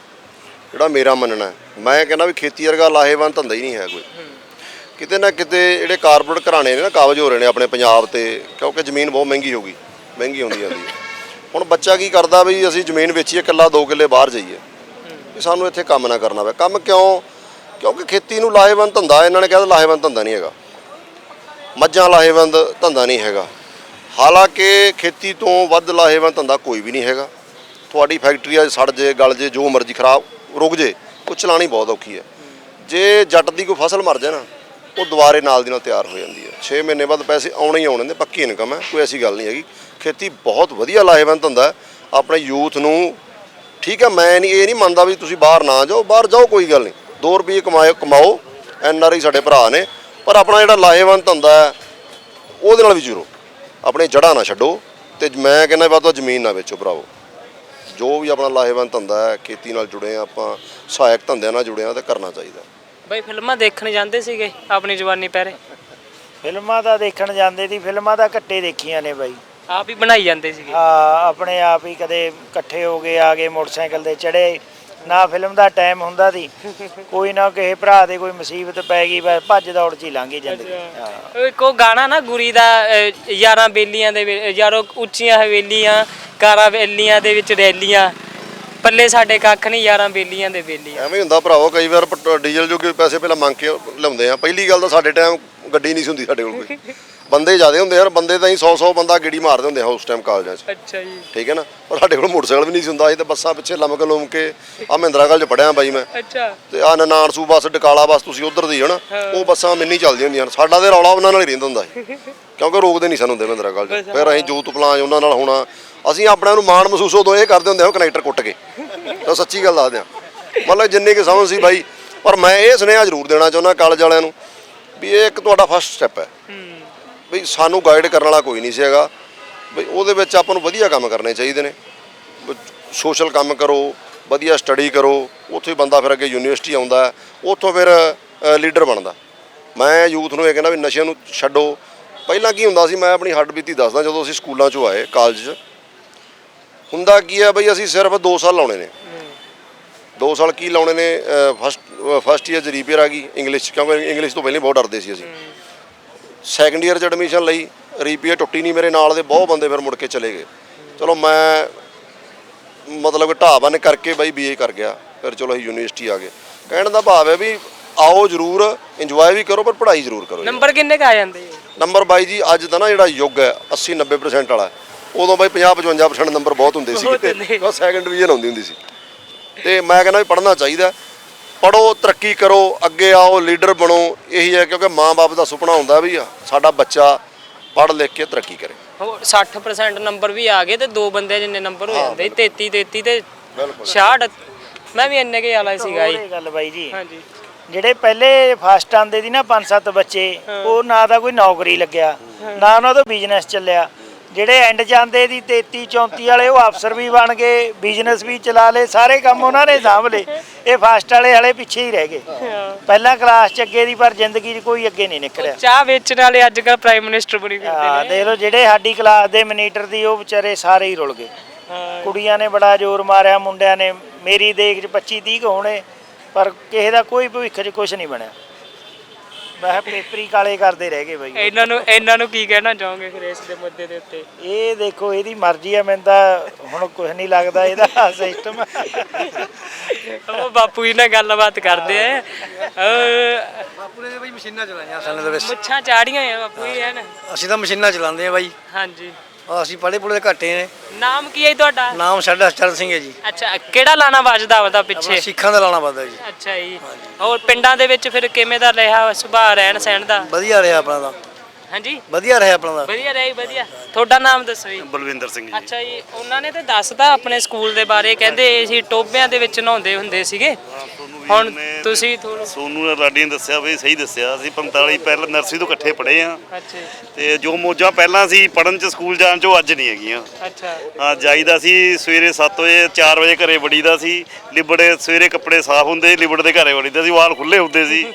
ਜਿਹੜਾ ਮੇਰਾ ਮੰਨਣਾ ਮੈਂ ਕਹਿੰਦਾ ਵੀ ਖੇਤੀ ਵਰਗਾ ਲਾਹੇਵੰਦ ਧੰਦਾ ਹੀ ਨਹੀਂ ਹੈ ਕੋਈ। ਕਿਤੇ ਨਾ ਕਿਤੇ ਜਿਹੜੇ ਕਾਰਪੋਰੇਟ ਘਰਾਣੇ ਨੇ ਨਾ ਕਾਬਜ ਹੋ ਰਹੇ ਨੇ ਆਪਣੇ ਪੰਜਾਬ ਤੇ ਕਿਉਂਕਿ ਜ਼ਮੀਨ ਬਹੁਤ ਮਹਿੰਗੀ ਹੋ ਗਈ ਮਹਿੰਗੀ ਹੁੰਦੀ ਜਾਂਦੀ ਹੈ। ਹੁਣ ਬੱਚਾ ਕੀ ਕਰਦਾ ਵੀ ਅਸੀਂ ਜ਼ਮੀਨ ਵੇਚੀਏ ਇਕੱਲਾ 2 ਕਿੱਲੇ ਬਾਹਰ ਜਾਈਏ। ਸਾਨੂੰ ਇੱਥੇ ਕੰਮ ਨਾ ਕਰਨਾ ਪਵੇ। ਕੰਮ ਕਿਉਂ? ਕਿਉਂਕਿ ਖੇਤੀ ਨੂੰ ਲਾਹੇਵੰਦ ਧੰਦਾ, ਇਹਨਾਂ ਨੇ ਕਹਿੰਦਾ ਲਾਹੇਵੰਦ ਧੰਦਾ ਨਹੀਂ ਹੈਗਾ। ਮੱਝਾਂ ਲਾਹੇਵੰਦ ਧੰਦਾ ਨਹੀਂ ਹੈਗਾ। ਹਾਲਾਂਕਿ ਖੇਤੀ ਤੋਂ ਵੱਧ ਲਾਹੇਵੰਦ ਧੰਦਾ ਕੋਈ ਵੀ ਨਹੀਂ ਹੈਗਾ। ਤੁਹਾਡੀ ਫੈਕਟਰੀ ਆ ਸੜ ਜੇ, ਗਲ ਜੇ, ਜੋ ਮਰਜ਼ੀ ਖਰਾਬ ਰੁਕ ਜੇ, ਉਹ ਚਲਾਣੀ ਬਹੁਤ ਔਖੀ ਹੈ। ਜੇ ਜੱਟ ਦੀ ਕੋਈ ਫਸਲ ਮਰ ਜਾਏ ਨਾ, ਉਹ ਦੁਬਾਰੇ ਨਾਲ ਦੀ ਨਾਲ ਤਿਆਰ ਹੋ ਜਾਂਦੀ ਹੈ। 6 ਮਹੀਨੇ ਬਾਅਦ ਪੈਸੇ ਆਉਣੇ ਹੀ ਆਉਣੇ ਨੇ, ਪੱਕੀ ਇਨਕਮ ਹੈ, ਕੋਈ ਐਸੀ ਗੱਲ ਨਹੀਂ ਹੈਗੀ। ਖੇਤੀ ਬਹੁਤ ਵਧੀਆ ਲਾਹੇਵੰਦ ਧੰਦਾ ਆਪਣੇ ਯੂਥ ਨੂੰ, ਠੀਕ ਹੈ, ਮੈਂ ਨਹੀਂ, ਇਹ ਨਹੀਂ ਮੰਨਦਾ ਵੀ ਤੁਸੀਂ ਬਾਹਰ ਨਾ ਜਾਓ, ਬਾਹਰ ਜਾਓ ਕੋਈ ਗੱਲ ਨਹੀਂ। 2 ਰੁਪਏ ਕਮਾਓ ਕਮਾਓ ਐਨ ਆਰ ਆਈ ਸਾਡੇ ਭਰਾ ਨੇ। ਪਰ ਆਪਣਾ ਜਿਹੜਾ ਲਾਹੇਵੰਦ ਧੰਦਾ ਹੈ ਉਹਦੇ ਨਾਲ ਵੀ ਜੁੜੋ। ਆਪਣੇ ਜੜ੍ਹਾਂ ਨਾ ਛੱਡੋ ਤੇ ਮੈਂ ਕਹਿੰਦਾ ਵੱਧ ਤੋਂ ਵੱਧ ਜ਼ਮੀਨ ਨਾ ਵੇਚੋ ਭਰਾਵੋ। ਜੋ ਵੀ ਆਪਣਾ ਲਾਹੇਵੰਦ ਧੰਦਾ ਹੈ ਖੇਤੀ ਨਾਲ ਜੁੜੇ ਆ ਆਪਾਂ ਸਹਾਇਕ ਧੰਦਿਆਂ ਨਾਲ ਜੁੜੇ ਆ ਤੇ ਕਰਨਾ ਚਾਹੀਦਾ। ਬਾਈ ਫਿਲਮਾਂ ਦੇਖਣ ਜਾਂਦੇ ਸੀਗੇ ਆਪਣੀ ਜਵਾਨੀ ਪਹਿਰੇ? ਫਿਲਮਾਂ ਤਾਂ ਦੇਖਣ ਜਾਂਦੇ ਸੀ ਫਿਲਮਾਂ ਤਾਂ ਘੱਟੇ ਦੇਖੀਆਂ ਨੇ ਬਾਈ। ਆਪ ਹੀ ਬਣਾਈ ਜਾਂਦੇ ਸੀਗੇ? ਹਾਂ ਆਪਣੇ ਆਪ ਹੀ ਕਦੇ ਇਕੱਠੇ ਹੋ ਗਏ ਆ ਗਏ ਮੋਟਰਸਾਈਕਲ ਤੇ ਚੜੇ ਨਾ ਫਿਲਮ ਦਾ ਟਾਈਮ ਹੁੰਦਾ ਸੀ। ਕੋਈ ਨਾ ਕਿਸੇ ਭਰਾ ਦੇ ਕੋਈ ਮੁਸੀਬਤ ਪੈ ਗਈ ਬਸ ਭੱਜ ਦੌੜ ਚ ਹੀ ਲੰਘ ਜ਼ਿੰਦਗੀ। ਹਾਂ। ਉਹ ਗਾਣਾ ਨਾ ਗੁਰੀ ਦਾ ਅਹ, ਯਾਰਾਂ ਬੇਲੀਆਂ ਦੇ ਵਿੱਚ- ਯਾਰੋ ਉੱਚੀਆਂ ਹਵੇਲੀਆਂ ਕਾਰਾਂ ਬੇਲੀਆਂ ਦੇ ਵਿੱਚ ਰੈਲੀਆਂ। ਪੱਲੇ ਸਾਡੇ ਕੱਖ ਨਹੀਂ ਯਾਰਾਂ ਬੇਲੀਆਂ ਦੇ ਬੇਲੀਆਂ। ਐਵੇਂ ਹੀ ਹੁੰਦਾ ਭਰਾਵੋ ਕਈ ਵਾਰ ਪੈਟ- ਡੀਜ਼ਲ ਜੋਗੇ ਪੈਸੇ ਪਹਿਲਾਂ ਮੰਗ ਕੇ ਲਿਆਉਂਦੇ ਆ। ਪਹਿਲੀ ਗੱਲ ਤਾਂ ਸਾਡੇ ਟਾਈਮ ਗੱਡੀ ਨਹੀਂ ਸੀ ਹੁੰਦੀ ਸਾਡੇ ਕੋਲ ਕੋਈ। ਬੰਦੇ ਜ਼ਿਆਦੇ ਹੁੰਦੇ ਯਾਰ ਬੰਦੇ ਤਾਂ ਹੀ 100 100 ਬੰਦਾ ਗੇੜੀ ਮਾਰਦੇ ਹੁੰਦੇ ਆ ਉਸ ਟਾਈਮ ਕਾਲਜਾਂ 'ਚ। ਅੱਛਾ ਜੀ। ਠੀਕ ਹੈ ਨਾ? ਪਰ ਸਾਡੇ ਕੋਲ ਮੋਟਰਸਾਈਕਲ ਵੀ ਨਹੀਂ ਸੀ ਹੁੰਦਾ ਅਸੀਂ ਤਾਂ ਬੱਸਾਂ ਪਿੱਛੇ ਲੰਮਕ ਲੁਮ ਕੇ ਆ ਮਹਿੰਦਰਾ ਕਾਲਜ ਪੜਿਆ ਬਾਈ ਮੈਂ। ਅੱਛਾ। ਤੇ ਆ ਨਾਨਸੂ ਬੱਸ ਡਕਾਲਾ ਬੱਸ ਤੁਸੀਂ ਉਧਰ ਦੀ ਹਨਾ ਉਹ ਬੱਸਾਂ ਮਿੰਨੀ ਚੱਲਦੀਆਂ ਹੁੰਦੀਆਂ ਹਨ। ਸਾਡਾ ਤੇ ਰੌਲਾ ਉਹਨਾਂ ਨਾਲ ਹੀ ਰਹਿੰਦਾ ਹੁੰਦਾ ਸੀ ਕਿਉਂਕਿ ਰੋਕਦੇ ਨਹੀਂ ਸਾਨੂੰ ਹੁੰਦੇ ਮਹਿੰਦਰਾ ਕਾਲਜ। ਫਿਰ ਅਸੀਂ ਜੂਤ ਪਲਾਂਜ ਉਹਨਾਂ ਨਾਲ ਹੋਣਾ ਅਸੀਂ ਆਪਣਿਆਂ ਨੂੰ ਮਾਣ ਮਹਿਸੂਸ ਉਦੋਂ ਇਹ ਕਰਦੇ ਹੁੰਦੇ ਹਾਂ ਕਨੈਕਟਰ ਕੁੱਟ ਕੇ। ਤਾਂ ਸੱਚੀ ਗੱਲ ਦੱਸਦੇ ਹਾਂ। ਮਤਲਬ ਜਿੰਨੇ ਕਿ ਸਮਝ ਸੀ ਬਾਈ ਪਰ ਮੈਂ ਇਹ ਸੁਨੇਹਾ ਜ਼ਰੂਰ ਦੇਣਾ ਚਾਹੁੰਦਾ ਕਾਲਜ ਵਾਲਿਆਂ ਨੂੰ ਵੀ ਇਹ ਇੱਕ ਤੁਹਾਡਾ ਫਸਟ ਸਟੈਪ ਹੈ। ਬਈ ਸਾਨੂੰ ਗਾਈਡ ਕਰਨ ਵਾਲਾ ਕੋਈ ਨਹੀਂ ਸੀ ਹੈਗਾ। ਬਈ ਉਹਦੇ ਵਿੱਚ ਆਪਾਂ ਨੂੰ ਵਧੀਆ ਕੰਮ ਕਰਨੇ ਚਾਹੀਦੇ ਨੇ। ਸੋਸ਼ਲ ਕੰਮ ਕਰੋ, ਵਧੀਆ ਸਟੱਡੀ ਕਰੋ, ਉੱਥੇ ਬੰਦਾ ਫਿਰ ਅੱਗੇ ਯੂਨੀਵਰਸਿਟੀ ਆਉਂਦਾ, ਉੱਥੋਂ ਫਿਰ ਲੀਡਰ ਬਣਦਾ। ਮੈਂ ਯੂਥ ਨੂੰ ਇਹ ਕਹਿੰਦਾ ਵੀ ਨਸ਼ਿਆਂ ਨੂੰ ਛੱਡੋ। ਪਹਿਲਾਂ ਕੀ ਹੁੰਦਾ ਸੀ, ਮੈਂ ਆਪਣੀ ਹੱਡ ਬੀਤੀ ਦੱਸਦਾ ਜਦੋਂ ਅਸੀਂ ਸਕੂਲਾਂ 'ਚੋਂ ਆਏ ਕਾਲਜ 'ਚ। ਹੁੰਦਾ ਕੀ ਆ ਬਈ ਅਸੀਂ ਸਿਰਫ 2 ਸਾਲ ਲਾਉਣੇ ਨੇ। 2 ਸਾਲ ਕੀ ਲਾਉਣੇ ਨੇ ਫਸਟ ਫਸਟ ਈਅਰ 'ਚ ਰੀਪੇਅਰ ਆ ਗਈ ਇੰਗਲਿਸ਼ ਕਿਉਂਕਿ ਇੰਗਲਿਸ਼ ਤੋਂ ਪਹਿਲਾਂ ਬਹੁਤ ਡਰਦੇ ਸੀ ਅਸੀਂ। ਸੈਕੰਡ ਈਅਰ 'ਚ ਐਡਮਿਸ਼ਨ ਲਈ ਰੀਪੀਏ ਟੁੱਟੀ ਨਹੀਂ ਮੇਰੇ ਨਾਲ ਦੇ ਬਹੁਤ ਬੰਦੇ ਫਿਰ ਮੁੜ ਕੇ ਚਲੇ ਗਏ ਚਲੋ ਮੈਂ ਮਤਲਬ ਕਿ ਢਾਹ ਬੰਨ ਕਰਕੇ ਬਾਈ ਬੀਏ ਕਰ ਗਿਆ ਫਿਰ ਚਲੋ ਅਸੀਂ ਯੂਨੀਵਰਸਿਟੀ ਆ ਗਏ ਕਹਿਣ ਦਾ ਭਾਵ ਹੈ ਵੀ ਆਓ ਜ਼ਰੂਰ ਇੰਜੋਏ ਵੀ ਕਰੋ ਪਰ ਪੜ੍ਹਾਈ ਜ਼ਰੂਰ ਕਰੋ। ਨੰਬਰ ਕਿੰਨੇ ਕ ਆ ਜਾਂਦੇ ਜੀ? ਨੰਬਰ ਬਾਈ ਜੀ ਅੱਜ ਦਾ ਨਾ ਜਿਹੜਾ ਯੁੱਗ ਹੈ 80 90% ਵਾਲਾ ਉਦੋਂ ਬਾਈ 50 55% ਨੰਬਰ ਬਹੁਤ ਹੁੰਦੇ ਸੀ ਹੁੰਦੇ। ਸੈਕੰਡ ਡਿਵੀਜ਼ਨ ਆਉਂਦੀ ਹੁੰਦੀ ਸੀ ਤੇ ਮੈਂ ਕਹਿੰਦਾ ਵੀ ਪੜ੍ਹਨਾ ਚਾਹੀਦਾ ਪੜੋ ਤਰੱਕੀ ਕਰੋ ਅੱਗੇ ਆਓ ਲੀਡਰ ਬਣੋ। ਇਹੀ ਹੈ ਕਿਉਂਕਿ ਮਾਂ-ਬਾਪ ਦਾ ਸੁਪਨਾ ਹੁੰਦਾ ਵੀ ਆ ਸਾਡਾ ਬੱਚਾ ਪੜ੍ਹ ਲਿਖ ਕੇ ਤਰੱਕੀ ਕਰੇ। ਹੋਰ 60% ਨੰਬਰ ਵੀ ਆ ਗਏ ਤੇ ਦੋ ਬੰਦੇ ਜਿੰਨੇ ਨੰਬਰ ਹੋ ਜਾਂਦੇ। 33 33 ਤੇ 66 ਮੈਂ ਵੀ ਇੰਨੇ ਕੇ ਵਾਲਾ ਸੀਗਾ ਜੀ। ਇਹ ਗੱਲ ਬਾਈ ਜੀ। ਹਾਂਜੀ। ਜਿਹੜੇ ਪਹਿਲੇ ਫਸਟ ਆਂਦੇ ਸੀ ਨਾ ਪੰਜ ਸੱਤ ਬੱਚੇ ਉਹ ਨਾ ਤਾਂ ਕੋਈ ਨੌਕਰੀ ਲੱਗਿਆ ਨਾ ਉਹਨਾਂ ਦਾ ਬਿਜ਼ਨਸ ਚੱਲਿਆ। ਜਿਹੜੇ ਐਂਡ ਜਾਂਦੇ ਦੀ 33 34 ਵਾਲੇ ਉਹ ਅਫਸਰ ਵੀ ਬਣ ਗਏ ਬਿਜ਼ਨਸ ਵੀ ਚਲਾ ਲਏ ਸਾਰੇ ਕੰਮ ਉਹਨਾਂ ਨੇ ਸਾਂਭ ਲਏ। ਇਹ ਫਸਟ ਵਾਲੇ ਹਲੇ ਪਿੱਛੇ ਹੀ ਰਹਿ ਗਏ। ਪਹਿਲਾਂ ਕਲਾਸ ਚ ਅੱਗੇ ਦੀ ਪਰ ਜ਼ਿੰਦਗੀ 'ਚ ਕੋਈ ਅੱਗੇ ਨਹੀਂ ਨਿਕਲਿਆ। ਚਾਹ ਵੇਚਣ ਵਾਲੇ ਅੱਜ ਕੱਲ ਪ੍ਰਾਈਮ ਮਿਨਿਸਟਰ ਬਣੀ ਫਿਰਦੇ ਨੇ। ਦੇਖ ਲਓ ਜਿਹੜੇ ਸਾਡੀ ਕਲਾਸ ਦੇ ਮਨੀਟਰ ਦੀ ਉਹ ਵਿਚਾਰੇ ਸਾਰੇ ਹੀ ਰੁਲ ਗਏ। ਹਾਂ। ਕੁੜੀਆਂ ਨੇ ਬੜਾ ਜ਼ੋਰ ਮਾਰਿਆ ਮੁੰਡਿਆਂ ਨੇ ਮੇਰੀ ਦੇਖ ਚ 25 30 ਕੁ ਹੋਣੇ ਪਰ ਕਿਸੇ ਦਾ ਕੋਈ ਭਵਿੱਖ 'ਚ ਕੁਝ ਨਹੀਂ ਬਣਿਆ। ਮੈਂ ਪੇਪਰੀ ਕਾਲੇ ਕਰਦੇ ਰਹਿ ਗਏ ਬਾਈ। ਇਹਨਾਂ ਨੂੰ ਇਹਨਾਂ ਨੂੰ ਕੀ ਕਹਿਣਾ ਚਾਹੋਗੇ ਫਿਰ ਇਸ ਦੇ ਮੁੱਦੇ ਦੇ ਉੱਤੇ? ਇਹ ਦੇਖੋ ਇਹਦੀ ਮਰਜ਼ੀ ਆ ਮੈਨੂੰ ਤਾਂ ਹੁਣ ਕੁਝ ਨਹੀਂ ਲੱਗਦਾ ਇਹਦਾ ਸਿਸਟਮ ਉਹ ਬਾਪੂ ਜੀ ਨਾਲ ਗੱਲਬਾਤ ਕਰਦੇ ਆ। ਬਾਪੂ ਨੇ ਬਈ ਮਸ਼ੀਨਾਂ ਚਲਾਈਆਂ ਸਾਲਾਂ ਦੇ ਵਿੱਚ। ਮੁੱਛਾਂ ਚਾੜੀਆਂ ਆ ਬਾਪੂ ਜੀ ਹਨ ਅਸੀਂ ਤਾਂ ਮਸ਼ੀਨਾਂ ਚਲਾਉਂਦੇ ਆ ਬਾਈ। ਹਾਂਜੀ। ਅਸੀਂ ਪੜੇ ਪੁੜੇ ਘੱਟੇ ਨੇ। ਨਾਮ ਕੀ ਹੈ ਜੀ ਤੁਹਾਡਾ? ਨਾਮ ਸਾਡਾ ਚਰਨ ਸਿੰਘ ਹੈ ਜੀ। ਅੱਛਾ ਕਿਹੜਾ ਲਾਣਾ ਵੱਜਦਾ ਉਹਦਾ ਪਿੱਛੇ? ਸਿੱਖਾਂ ਦਾ ਲਾਣਾ ਵੱਧਦਾ ਜੀ। ਅੱਛਾ ਜੀ। ਹੋਰ ਪਿੰਡਾਂ ਦੇ ਵਿੱਚ ਫਿਰ ਕਿਵੇਂ ਦਾ ਰਿਹਾ ਸੁਭਾਅ ਰਹਿਣ ਸਹਿਣ ਦਾ? ਵਧੀਆ ਰਿਹਾ ਆਪਣਾ ਤਾਂ। ਹਾਂਜੀ? ਵਧੀਆ ਰਿਹਾ ਆਪਣਾ ਤਾਂ। ਵਧੀਆ ਰਹੀ ਵਧੀਆ। ਤੁਹਾਡਾ ਨਾਮ ਦੱਸੋ ਜੀ। ਬਲਵਿੰਦਰ ਸਿੰਘ ਜੀ। ਅੱਛਾ ਜੀ ਉਹਨਾਂ ਨੇ ਤੇ ਦੱਸਤਾ ਆਪਣੇ ਸਕੂਲ ਦੇ ਬਾਰੇ ਕਹਿੰਦੇ ਅਸੀਂ ਟੋਬਿਆਂ ਦੇ ਵਿੱਚ ਨਹਾਉਂਦੇ ਹੁੰਦੇ ਸੀਗੇ। ਹੁਣ ਤੁਸੀਂ ਥੋੜਾ ਸੋਨੂ ਨੇ ਲਾਡੀ ਨੇ ਦੱਸਿਆ ਵੀ ਸਹੀ ਦੱਸਿਆ ਅਸੀਂ 45 ਪਹਿਲਾਂ ਨਰਸਰੀ ਤੋਂ ਇਕੱਠੇ ਪੜ੍ਹੇ ਆ ਅੱਛਾ ਜੀ, ਤੇ ਜੋ ਮੋਜਾਂ ਪਹਿਲਾਂ ਸੀ ਪੜਨ ਚ ਸਕੂਲ ਜਾਣ ਚ ਉਹ ਅੱਜ ਨਹੀਂ ਹੈਗੀਆਂ। ਅੱਛਾ। ਹਾਂ ਜਾਈਦਾ ਸੀ ਸਵੇਰੇ 7 ਵਜੇ 4 ਵਜੇ ਘਰੇ ਵੜੀਦਾ ਸੀ। ਲਿਬੜੇ ਸਵੇਰੇ ਕੱਪੜੇ ਸਾਫ਼ ਹੁੰਦੇ ਲਿਬੜਦੇ ਘਰੇ ਵੜੀਦਾ ਸੀ ਵਾਲ ਖੁੱਲੇ ਹੁੰਦੇ ਸੀ।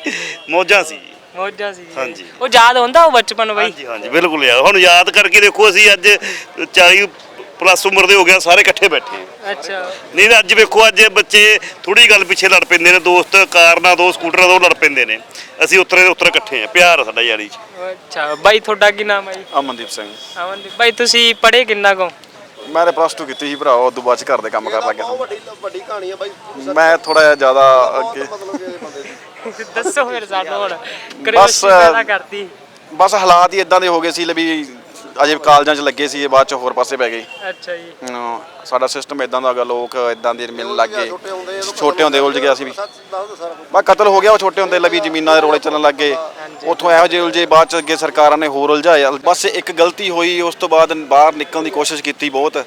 ਮੋਜਾਂ ਸੀ। ਮੋਜਾਂ ਸੀ ਹਾਂਜੀ। ਉਹ ਯਾਦ ਹੁੰਦਾ ਉਹ ਬਚਪਨ ਬਈ? ਹਾਂਜੀ ਹਾਂਜੀ ਬਿਲਕੁਲ ਯਾਰ ਹੁਣ ਯਾਦ ਕਰਕੇ ਦੇਖੋ ਅਸੀਂ ਅੱਜ 40 ਪਲੱਸ ਉਮਰ ਦੇ ਹੋ ਗਿਆ ਸਾਰੇ ਇਕੱਠੇ ਬੈਠੇ ਹਾਂ ਅੱਛਾ। ਨਹੀਂ ਤਾਂ ਅੱਜ ਵੇਖੋ ਅੱਜ ਬੱਚੇ ਥੋੜੀ ਗੱਲ ਪਿੱਛੇ ਲੜ ਪੈਂਦੇ ਨੇ ਦੋਸਤ ਕਾਰ ਨਾਲ ਦੋ ਸਕੂਟਰਾਂ ਤੋਂ ਲੜ ਪੈਂਦੇ ਨੇ। ਅਸੀਂ ਉੱਤਰੇ ਦੇ ਉੱਤਰ ਇਕੱਠੇ ਆ ਪਿਆਰ ਆ ਸਾਡਾ ਯਾਰੀ 'ਚ। ਅੱਛਾ ਬਾਈ ਤੁਹਾਡਾ ਕੀ ਨਾਮ ਹੈ ਜੀ? ਅਮਨਦੀਪ ਸਿੰਘ। ਅਮਨਦੀਪ ਬਾਈ ਤੁਸੀਂ ਪੜ੍ਹੇ ਕਿੰਨਾ ਕੁ? ਮੈਂ ਤੇ ਪਲੱਸ 2 ਕੀਤੀ ਸੀ ਭਰਾ ਉਦੋਂ ਬਾਅਦ ਚ ਘਰ ਦੇ ਕੰਮ ਕਰਨ ਲੱਗ ਗਿਆ। ਵੱਡੀ ਵੱਡੀ ਕਹਾਣੀ ਆ ਬਾਈ। ਸੀ ਮੈਂ ਥੋੜਾ ਜਿਹਾ ਜ਼ਿਆਦਾ ਅੱਗੇ ਦੱਸੋ ਫਿਰ ਸਾਨੂੰ ਹੁਣ। ਕਰਿਓਸਿਟੀ ਪੈਦਾ ਕਰਤੀ। ਬਸ ਹਾਲਾਤ ਹੀ ਇਦਾਂ ਦੇ ਹੋ ਗਏ ਸੀ ਵੀ ਅਜੇ ਕਾਲਜਾਂ 'ਚ ਲੱਗੇ ਸੀ ਇਹ ਬਾਅਦ ਚ ਹੋਰ ਪਾਸੇ ਪੈ ਗਏ। ਅੱਛਾ ਜੀ। ਹਾਂ, ਸਾਡਾ ਸਿਸਟਮ ਇਦਾਂ ਦਾ ਗਾ ਲੋਕ ਇਦਾਂ ਦੇ ਮਿਲਣ ਲੱਗ ਗਏ। ਛੋਟੇ ਹੁੰਦੇ ਉਲਝ ਗਿਆ ਸੀ ਵੀ। ਬਾ ਕਤਲ ਹੋ ਗਿਆ ਉਹ ਛੋਟੇ ਹੁੰਦੇ ਲੈ ਵੀ ਜ਼ਮੀਨਾਂ ਦੇ ਰੋਲੇ ਚੱਲਣ ਲੱਗ ਗਏ। ਉੱਥੋਂ ਇਹੋ ਜਿਹੇ ਉਲਝੇ ਬਾਅਦ ਚ ਅੱਗੇ ਸਰਕਾਰਾਂ ਨੇ ਹੋਰ ਉਲਝਾਇਆ ਬਸ ਇੱਕ ਗਲਤੀ ਹੋਈ ਉਸ ਤੋਂ ਬਾਅਦ ਬਾਹਰ ਨਿਕਲਣ ਦੀ ਕੋਸ਼ਿਸ਼ ਕੀਤੀ ਬਹੁਤ।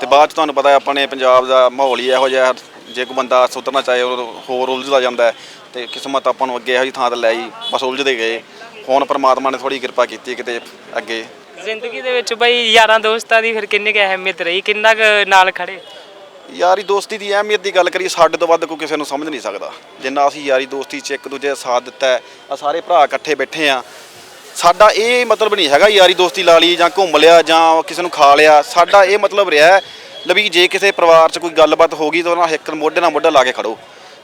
ਤੇ ਬਾਅਦ ਚ ਤੁਹਾਨੂੰ ਪਤਾ ਹੈ ਆਪਣੇ ਪੰਜਾਬ ਦਾ ਮਾਹੌਲ ਹੀ ਇਹੋ ਜਿਹਾ ਜੇ ਕੋਈ ਬੰਦਾ ਸੁਧਰਨਾ ਚਾਹੇ ਉਹ ਹੋਰ ਉਲਝਦਾ ਜਾਂਦਾ ਹੈ ਤੇ ਕਿਸਮਤ ਆਪਾਂ ਨੂੰ ਅੱਗੇ ਇਹੋ ਜਿਹੀ ਥਾਂ ਤੇ ਲੈ ਆਈ ਬਸ ਉਲਝਦੇ ਗਏ। ਹੁਣ ਪ੍ਰਮਾਤਮਾ ਨੇ ਥੋੜੀ ਕਿਰਪਾ ਕੀਤੀ ਕਿਤੇ ਅੱਗੇ। ਜ਼ਿੰਦਗੀ ਦੇ ਵਿੱਚ ਬਾਈ ਯਾਰਾਂ ਦੋਸਤਾਂ ਦੀ ਫਿਰ ਕਿੰਨੀ ਕੁ ਅਹਿਮੀਅਤ ਰਹੀ? ਕਿੰਨਾ ਕੁ ਨਾਲ ਖੜੇ ਯਾਰੀ ਦੋਸਤੀ ਦੀ ਅਹਿਮੀਅਤ ਦੀ ਗੱਲ ਕਰੀਏ ਸਾਡੇ ਤੋਂ ਵੱਧ ਕੋਈ ਕਿਸੇ ਨੂੰ ਸਮਝ ਨਹੀਂ ਸਕਦਾ। ਜਿੰਨਾ ਅਸੀਂ ਯਾਰੀ ਦੋਸਤੀ 'ਚ ਇੱਕ ਦੂਜੇ ਦਾ ਸਾਥ ਦਿੱਤਾ ਹੈ ਆ ਸਾਰੇ ਭਰਾ ਇਕੱਠੇ ਬੈਠੇ ਆ। ਸਾਡਾ ਇਹ ਮਤਲਬ ਨਹੀਂ ਹੈਗਾ ਯਾਰੀ ਦੋਸਤੀ ਲਾ ਲਈ ਜਾਂ ਘੁੰਮ ਲਿਆ ਜਾਂ ਕਿਸੇ ਨੂੰ ਖਾ ਲਿਆ। ਸਾਡਾ ਇਹ ਮਤਲਬ ਰਿਹਾ ਹੈ ਲਵੀ ਜੇ ਕਿਸੇ ਪਰਿਵਾਰ 'ਚ ਕੋਈ ਗੱਲਬਾਤ ਹੋ ਗਈ ਤਾਂ ਉਹਨਾਂ ਇੱਕ ਮੋਢੇ ਨਾਲ ਮੋਢਾ ਲਾ ਕੇ ਖੜੋ।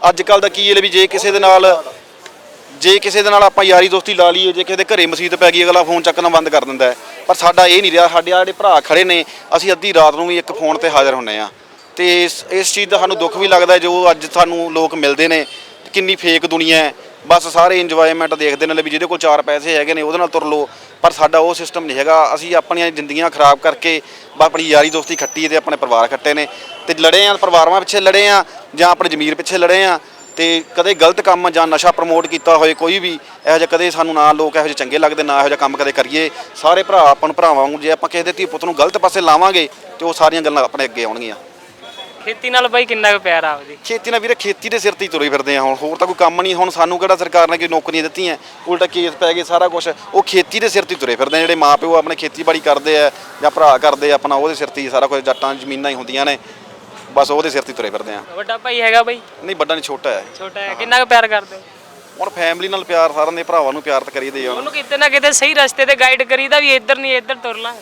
ਅੱਜ ਕੱਲ ਦਾ ਕੀ ਹੈ ਵੀ ਜੇ ਕਿਸੇ ਦੇ ਨਾਲ, ਜੇ ਕਿਸੇ ਦੇ ਨਾਲ ਆਪਾਂ ਯਾਰੀ ਦੋਸਤੀ ਲਾ ਲਈਏ, ਜੇ ਕਿਸੇ ਦੇ ਘਰੇ ਮਸੀਤ ਪੈ ਗਈ, ਅਗਲਾ ਫੋਨ ਚੱਕਣਾ ਬੰਦ ਕਰ ਦਿੰਦਾ ਪਰ ਸਾਡਾ ਇਹ ਨਹੀਂ ਰਿਹਾ, ਸਾਡੇ ਆ ਜਿਹੜੇ ਭਰਾ ਖੜੇ ਨੇ, ਅਸੀਂ ਅੱਧੀ ਰਾਤ ਨੂੰ ਵੀ ਇੱਕ ਫੋਨ ਤੇ ਹਾਜ਼ਰ ਹੁੰਨੇ ਆ ਤੇ ਇਸ ਇਸ ਚੀਜ਼ ਦਾ ਸਾਨੂੰ ਦੁੱਖ ਵੀ ਲੱਗਦਾ ਜੋ ਅੱਜ ਸਾਨੂੰ ਲੋਕ ਮਿਲਦੇ ਨੇ, ਕਿੰਨੀ ਫੇਕ ਦੁਨੀਆ ਹੈ। ਬਸ ਸਾਰੇ ਇੰਜੋਇਮੈਂਟ ਦੇਖਦੇ ਨੇ ਵੀ ਜਿਹਦੇ ਕੋਲ ਚਾਰ ਪੈਸੇ ਹੈਗੇ ਨੇ, ਉਹਦੇ ਨਾਲ ਤੁਰ ਲਓ। ਪਰ ਸਾਡਾ ਉਹ ਸਿਸਟਮ ਨਹੀਂ ਹੈਗਾ। ਅਸੀਂ ਆਪਣੀਆਂ ਜ਼ਿੰਦਗੀਆਂ ਖਰਾਬ ਕਰਕੇ ਬਸ ਆਪਣੀ ਯਾਰੀ ਦੋਸਤੀ ਖੱਟੀ ਤੇ ਆਪਣੇ ਪਰਿਵਾਰ ਖੱਟੇ ਨੇ। ਤੇ ਲੜੇ ਆ, ਪਰਿਵਾਰਾਂ ਪਿੱਛੇ ਲੜੇ ਆ ਜਾਂ ਆਪਣੇ ਜ਼ਮੀਰ ਪਿੱਛੇ ਲੜੇ ਆ। ਤੇ ਕਦੇ ਗਲਤ ਕੰਮ ਜਾਂ ਨਸ਼ਾ ਪ੍ਰਮੋਟ ਕੀਤਾ ਹੋਏ ਕੋਈ ਵੀ, ਇਹੋ ਜਿਹਾ ਕਦੇ ਸਾਨੂੰ ਨਾ ਲੋਕ ਇਹੋ ਜਿਹੇ ਚੰਗੇ ਲੱਗਦੇ, ਨਾ ਇਹੋ ਜਿਹਾ ਕੰਮ ਕਦੇ ਕਰੀਏ। ਸਾਰੇ ਭਰਾ ਆਪਾਂ ਨੂੰ ਭਰਾਵਾਂ ਵਾਂਗੂ, ਜੇ ਆਪਾਂ ਕਿਸੇ ਦੇ ਧੀ ਪੁੱਤ ਨੂੰ ਗਲਤ ਪਾਸੇ ਲਾਵਾਂਗੇ, ਤੇ ਉਹ ਸਾਰੀਆਂ ਗੱਲਾਂ ਆਪਣੇ ਅੱਗੇ ਆਉਣਗੀਆਂ। ਖੇਤੀ ਨਾਲ ਬਾਈ ਕਿੰਨਾ ਕੁ ਪਿਆਰ ਆ ਉਹਦੀ ਖੇਤੀ ਨਾਲ ਵੀਰੇ ਖੇਤੀ ਦੇ ਸਿਰ ਤੇ ਹੀ ਤੁਰੇ ਫਿਰਦੇ ਆ ਹੁਣ। ਹੋਰ ਤਾਂ ਕੋਈ ਕੰਮ ਨਹੀਂ ਹੁਣ ਸਾਨੂੰ ਕਿਹੜਾ ਸਰਕਾਰ ਨੇ ਕੋਈ ਨੌਕਰੀਆਂ ਦਿੱਤੀਆਂ? ਉਲਟਾ ਕੇਸ ਪੈ ਗਏ ਸਾਰਾ ਕੁਝ ਉਹ ਖੇਤੀ ਦੇ ਸਿਰ ਤੇ ਹੀ ਤੁਰੇ ਫਿਰਦੇ ਆ ਜਿਹੜੇ ਮਾਪਿਓ ਆਪਣੇ ਖੇਤੀਬਾੜੀ ਕਰਦੇ ਆ ਜਾਂ ਭਰਾ ਕਰਦੇ ਆ ਆਪਣਾ ਉਹਦੇ ਸਿਰ ਤੇ ਹੀ ਸਾਰਾ ਕੁਝ ਜੱਟਾਂ ਜ਼ਮੀਨਾਂ ਹੀ ਹੁੰਦੀਆਂ ਨੇ। ਬਸ ਉਹਦੇ ਸਿਰ ਤੇ ਹੀ ਤੁਰੇ ਫਿਰਦੇ ਆ। ਵੱਡਾ ਭਾਈ ਹੈਗਾ ਬਾਈ? ਨਹੀਂ ਵੱਡਾ ਨਹੀਂ ਛੋਟਾ ਹੈ। ਛੋਟਾ ਹੈ। ਕਿੰਨਾ ਕੁ ਪਿਆਰ ਕਰਦੇ ਹੋ? ਹੁਣ ਫੈਮਿਲੀ ਨਾਲ ਪਿਆਰ ਸਾਰਿਆਂ ਦੇ ਭਰਾਵਾਂ ਨੂੰ ਪਿਆਰ ਤਾਂ ਕਰੀਦੇ ਆ। ਉਹਨੂੰ ਕਿਤੇ ਨਾ ਕਿਤੇ ਸਹੀ ਰਸਤੇ ਤੇ ਗਾਈਡ ਕਰੀਦਾ ਵੀ ਇੱਧਰ ਨਹੀਂ ਇੱਧਰ ਤੁਰ ਲਾ।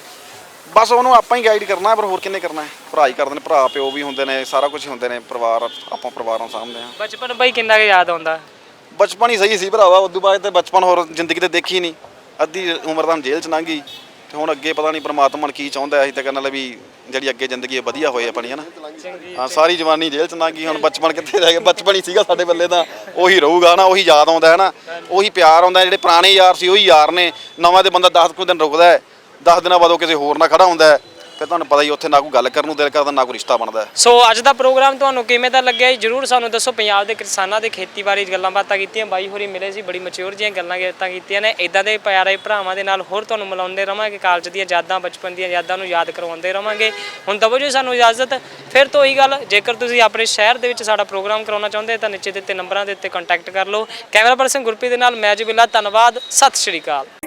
ਬਸ ਉਹਨੂੰ ਆਪਾਂ ਹੀ ਗਾਈਡ ਕਰਨਾ ਹੈ, ਪਰ ਹੋਰ ਕਿੰਨੇ ਕਰਨਾ ਹੈ? ਭਰਾ ਹੀ ਕਰਦੇ ਨੇ ਭਰਾ ਪਿਓ ਵੀ ਹੁੰਦੇ ਨੇ ਸਾਰਾ ਕੁਝ ਹੁੰਦੇ ਨੇ ਪਰਿਵਾਰ ਆਪਾਂ ਪਰਿਵਾਰਾਂ ਨੂੰ ਸਾਂਭਦੇ ਆ ਬਚਪਨ ਬਾਈ ਕਿੰਨਾ ਕੁ ਯਾਦ ਆਉਂਦਾ? ਬਚਪਨ ਹੀ ਸਹੀ ਸੀ ਭਰਾਵਾ ਉਦੋਂ ਬਾਅਦ ਤੇ ਬਚਪਨ ਹੋਰ ਜ਼ਿੰਦਗੀ ਤੇ ਦੇਖੀ ਨਹੀਂ। ਅੱਧੀ ਉਮਰ ਤਾਂ ਜੇਲ੍ਹ ਚ ਲੰਘੀ ਤੇ ਹੁਣ ਅੱਗੇ ਪਤਾ ਨਹੀਂ ਪ੍ਰਮਾਤਮਾ ਨੇ ਕੀ ਚਾਹੁੰਦਾ ਅਸੀਂ ਤਾਂ ਕਹਿੰਦਾ ਲੈ ਵੀ ਜਿਹੜੀ ਅੱਗੇ ਜ਼ਿੰਦਗੀ ਹੈ ਵਧੀਆ ਹੋਏ ਆਪਣੀ ਹੈ ਨਾ ਹਾਂ ਸਾਰੀ ਜਵਾਨੀ ਜੇਲ੍ਹ ਚ ਲੰਘੀ ਹੁਣ ਬਚਪਨ ਕਿੱਥੇ ਰਹਿ ਗਿਆ? ਬਚਪਨ ਹੀ ਸੀਗਾ ਸਾਡੇ ਬੱਲੇ ਤਾਂ ਉਹੀ ਰਹੂਗਾ ਨਾ ਉਹੀ ਯਾਦ ਆਉਂਦਾ ਹੈ ਨਾ ਉਹੀ ਪਿਆਰ ਆਉਂਦਾ ਜਿਹੜੇ ਪੁਰਾਣੇ ਯਾਰ ਸੀ ਉਹੀ ਯਾਰ ਨੇ। ਨਵਾਂ ਤੇ ਬੰਦਾ 10 ਕੁ ਦਿਨ ਰੁਕਦਾ ਹੈ। 10 ਦਿਨਾਂ ਬਾਅਦ ਉਹ ਕਿਸੇ ਹੋਰ ਨਾਲ ਖੜਾ ਹੁੰਦਾ ਹੈ, ਫਿਰ ਤੁਹਾਨੂੰ ਪਤਾ ਹੀ ਉੱਥੇ ਨਾ ਕੋਈ ਗੱਲ ਕਰਨ ਨੂੰ ਦਿਲ ਕਰਦਾ, ਨਾ ਕੋਈ ਰਿਸ਼ਤਾ ਬਣਦਾ ਹੈ। ਸੋ ਅੱਜ ਦਾ ਪ੍ਰੋਗਰਾਮ ਤੁਹਾਨੂੰ ਕਿਵੇਂ ਦਾ ਲੱਗਿਆ ਜੀ? ਜਰੂਰ ਸਾਨੂੰ ਦੱਸੋ, ਪੰਜਾਬ ਦੇ ਕਿਸਾਨਾਂ ਦੇ ਖੇਤੀਬਾੜੀ ਗੱਲਾਂ ਬਾਤਾਂ ਕੀਤੀਆਂ, ਬਾਈ ਹੋਰੀ ਮਿਲੇ ਸੀ, ਬੜੀ ਮੈਚੁਰ ਜੀਆਂ ਗੱਲਾਂ ਬਾਤਾਂ ਕੀਤੀਆਂ ਨੇ। ਇਦਾਂ ਦੇ ਪਿਆਰੇ ਭਰਾਵਾਂ ਦੇ ਨਾਲ ਹੋਰ ਤੁਹਾਨੂੰ ਮਿਲਾਉਂਦੇ ਰਵਾਂਗੇ ਕਾਲਜ ਦੀਆਂ ਯਾਦਾਂ, ਬਚਪਨ ਦੀਆਂ ਯਾਦਾਂ ਨੂੰ ਯਾਦ ਕਰਵਾਉਂਦੇ ਰਵਾਂਗੇ। ਹੁਣ ਦਵੋ ਜੀ ਸਾਨੂੰ ਇਜਾਜ਼ਤ। ਫਿਰ ਤੋਂ ਉਹੀ ਗੱਲ, ਜੇਕਰ ਤੁਸੀਂ ਆਪਣੇ ਸ਼ਹਿਰ ਦੇ ਵਿੱਚ ਸਾਡਾ ਪ੍ਰੋਗਰਾਮ ਕਰਾਉਣਾ ਚਾਹੁੰਦੇ ਤਾਂ ਨੀਚੇ ਦਿੱਤੇ ਨੰਬਰਾਂ ਦੇ ਉੱਤੇ ਕੰਟੈਕਟ ਕਰ ਲਓ। ਕੈਮਰਾ ਪਰਸਨ ਗੁਰਪ੍ਰੀਤ ਦੇ ਨਾਲ ਮੈਂ ਜਬਿਲਾ, ਧੰਨਵਾਦ, ਸਤਿ ਸ਼੍ਰੀ ਅਕਾਲ।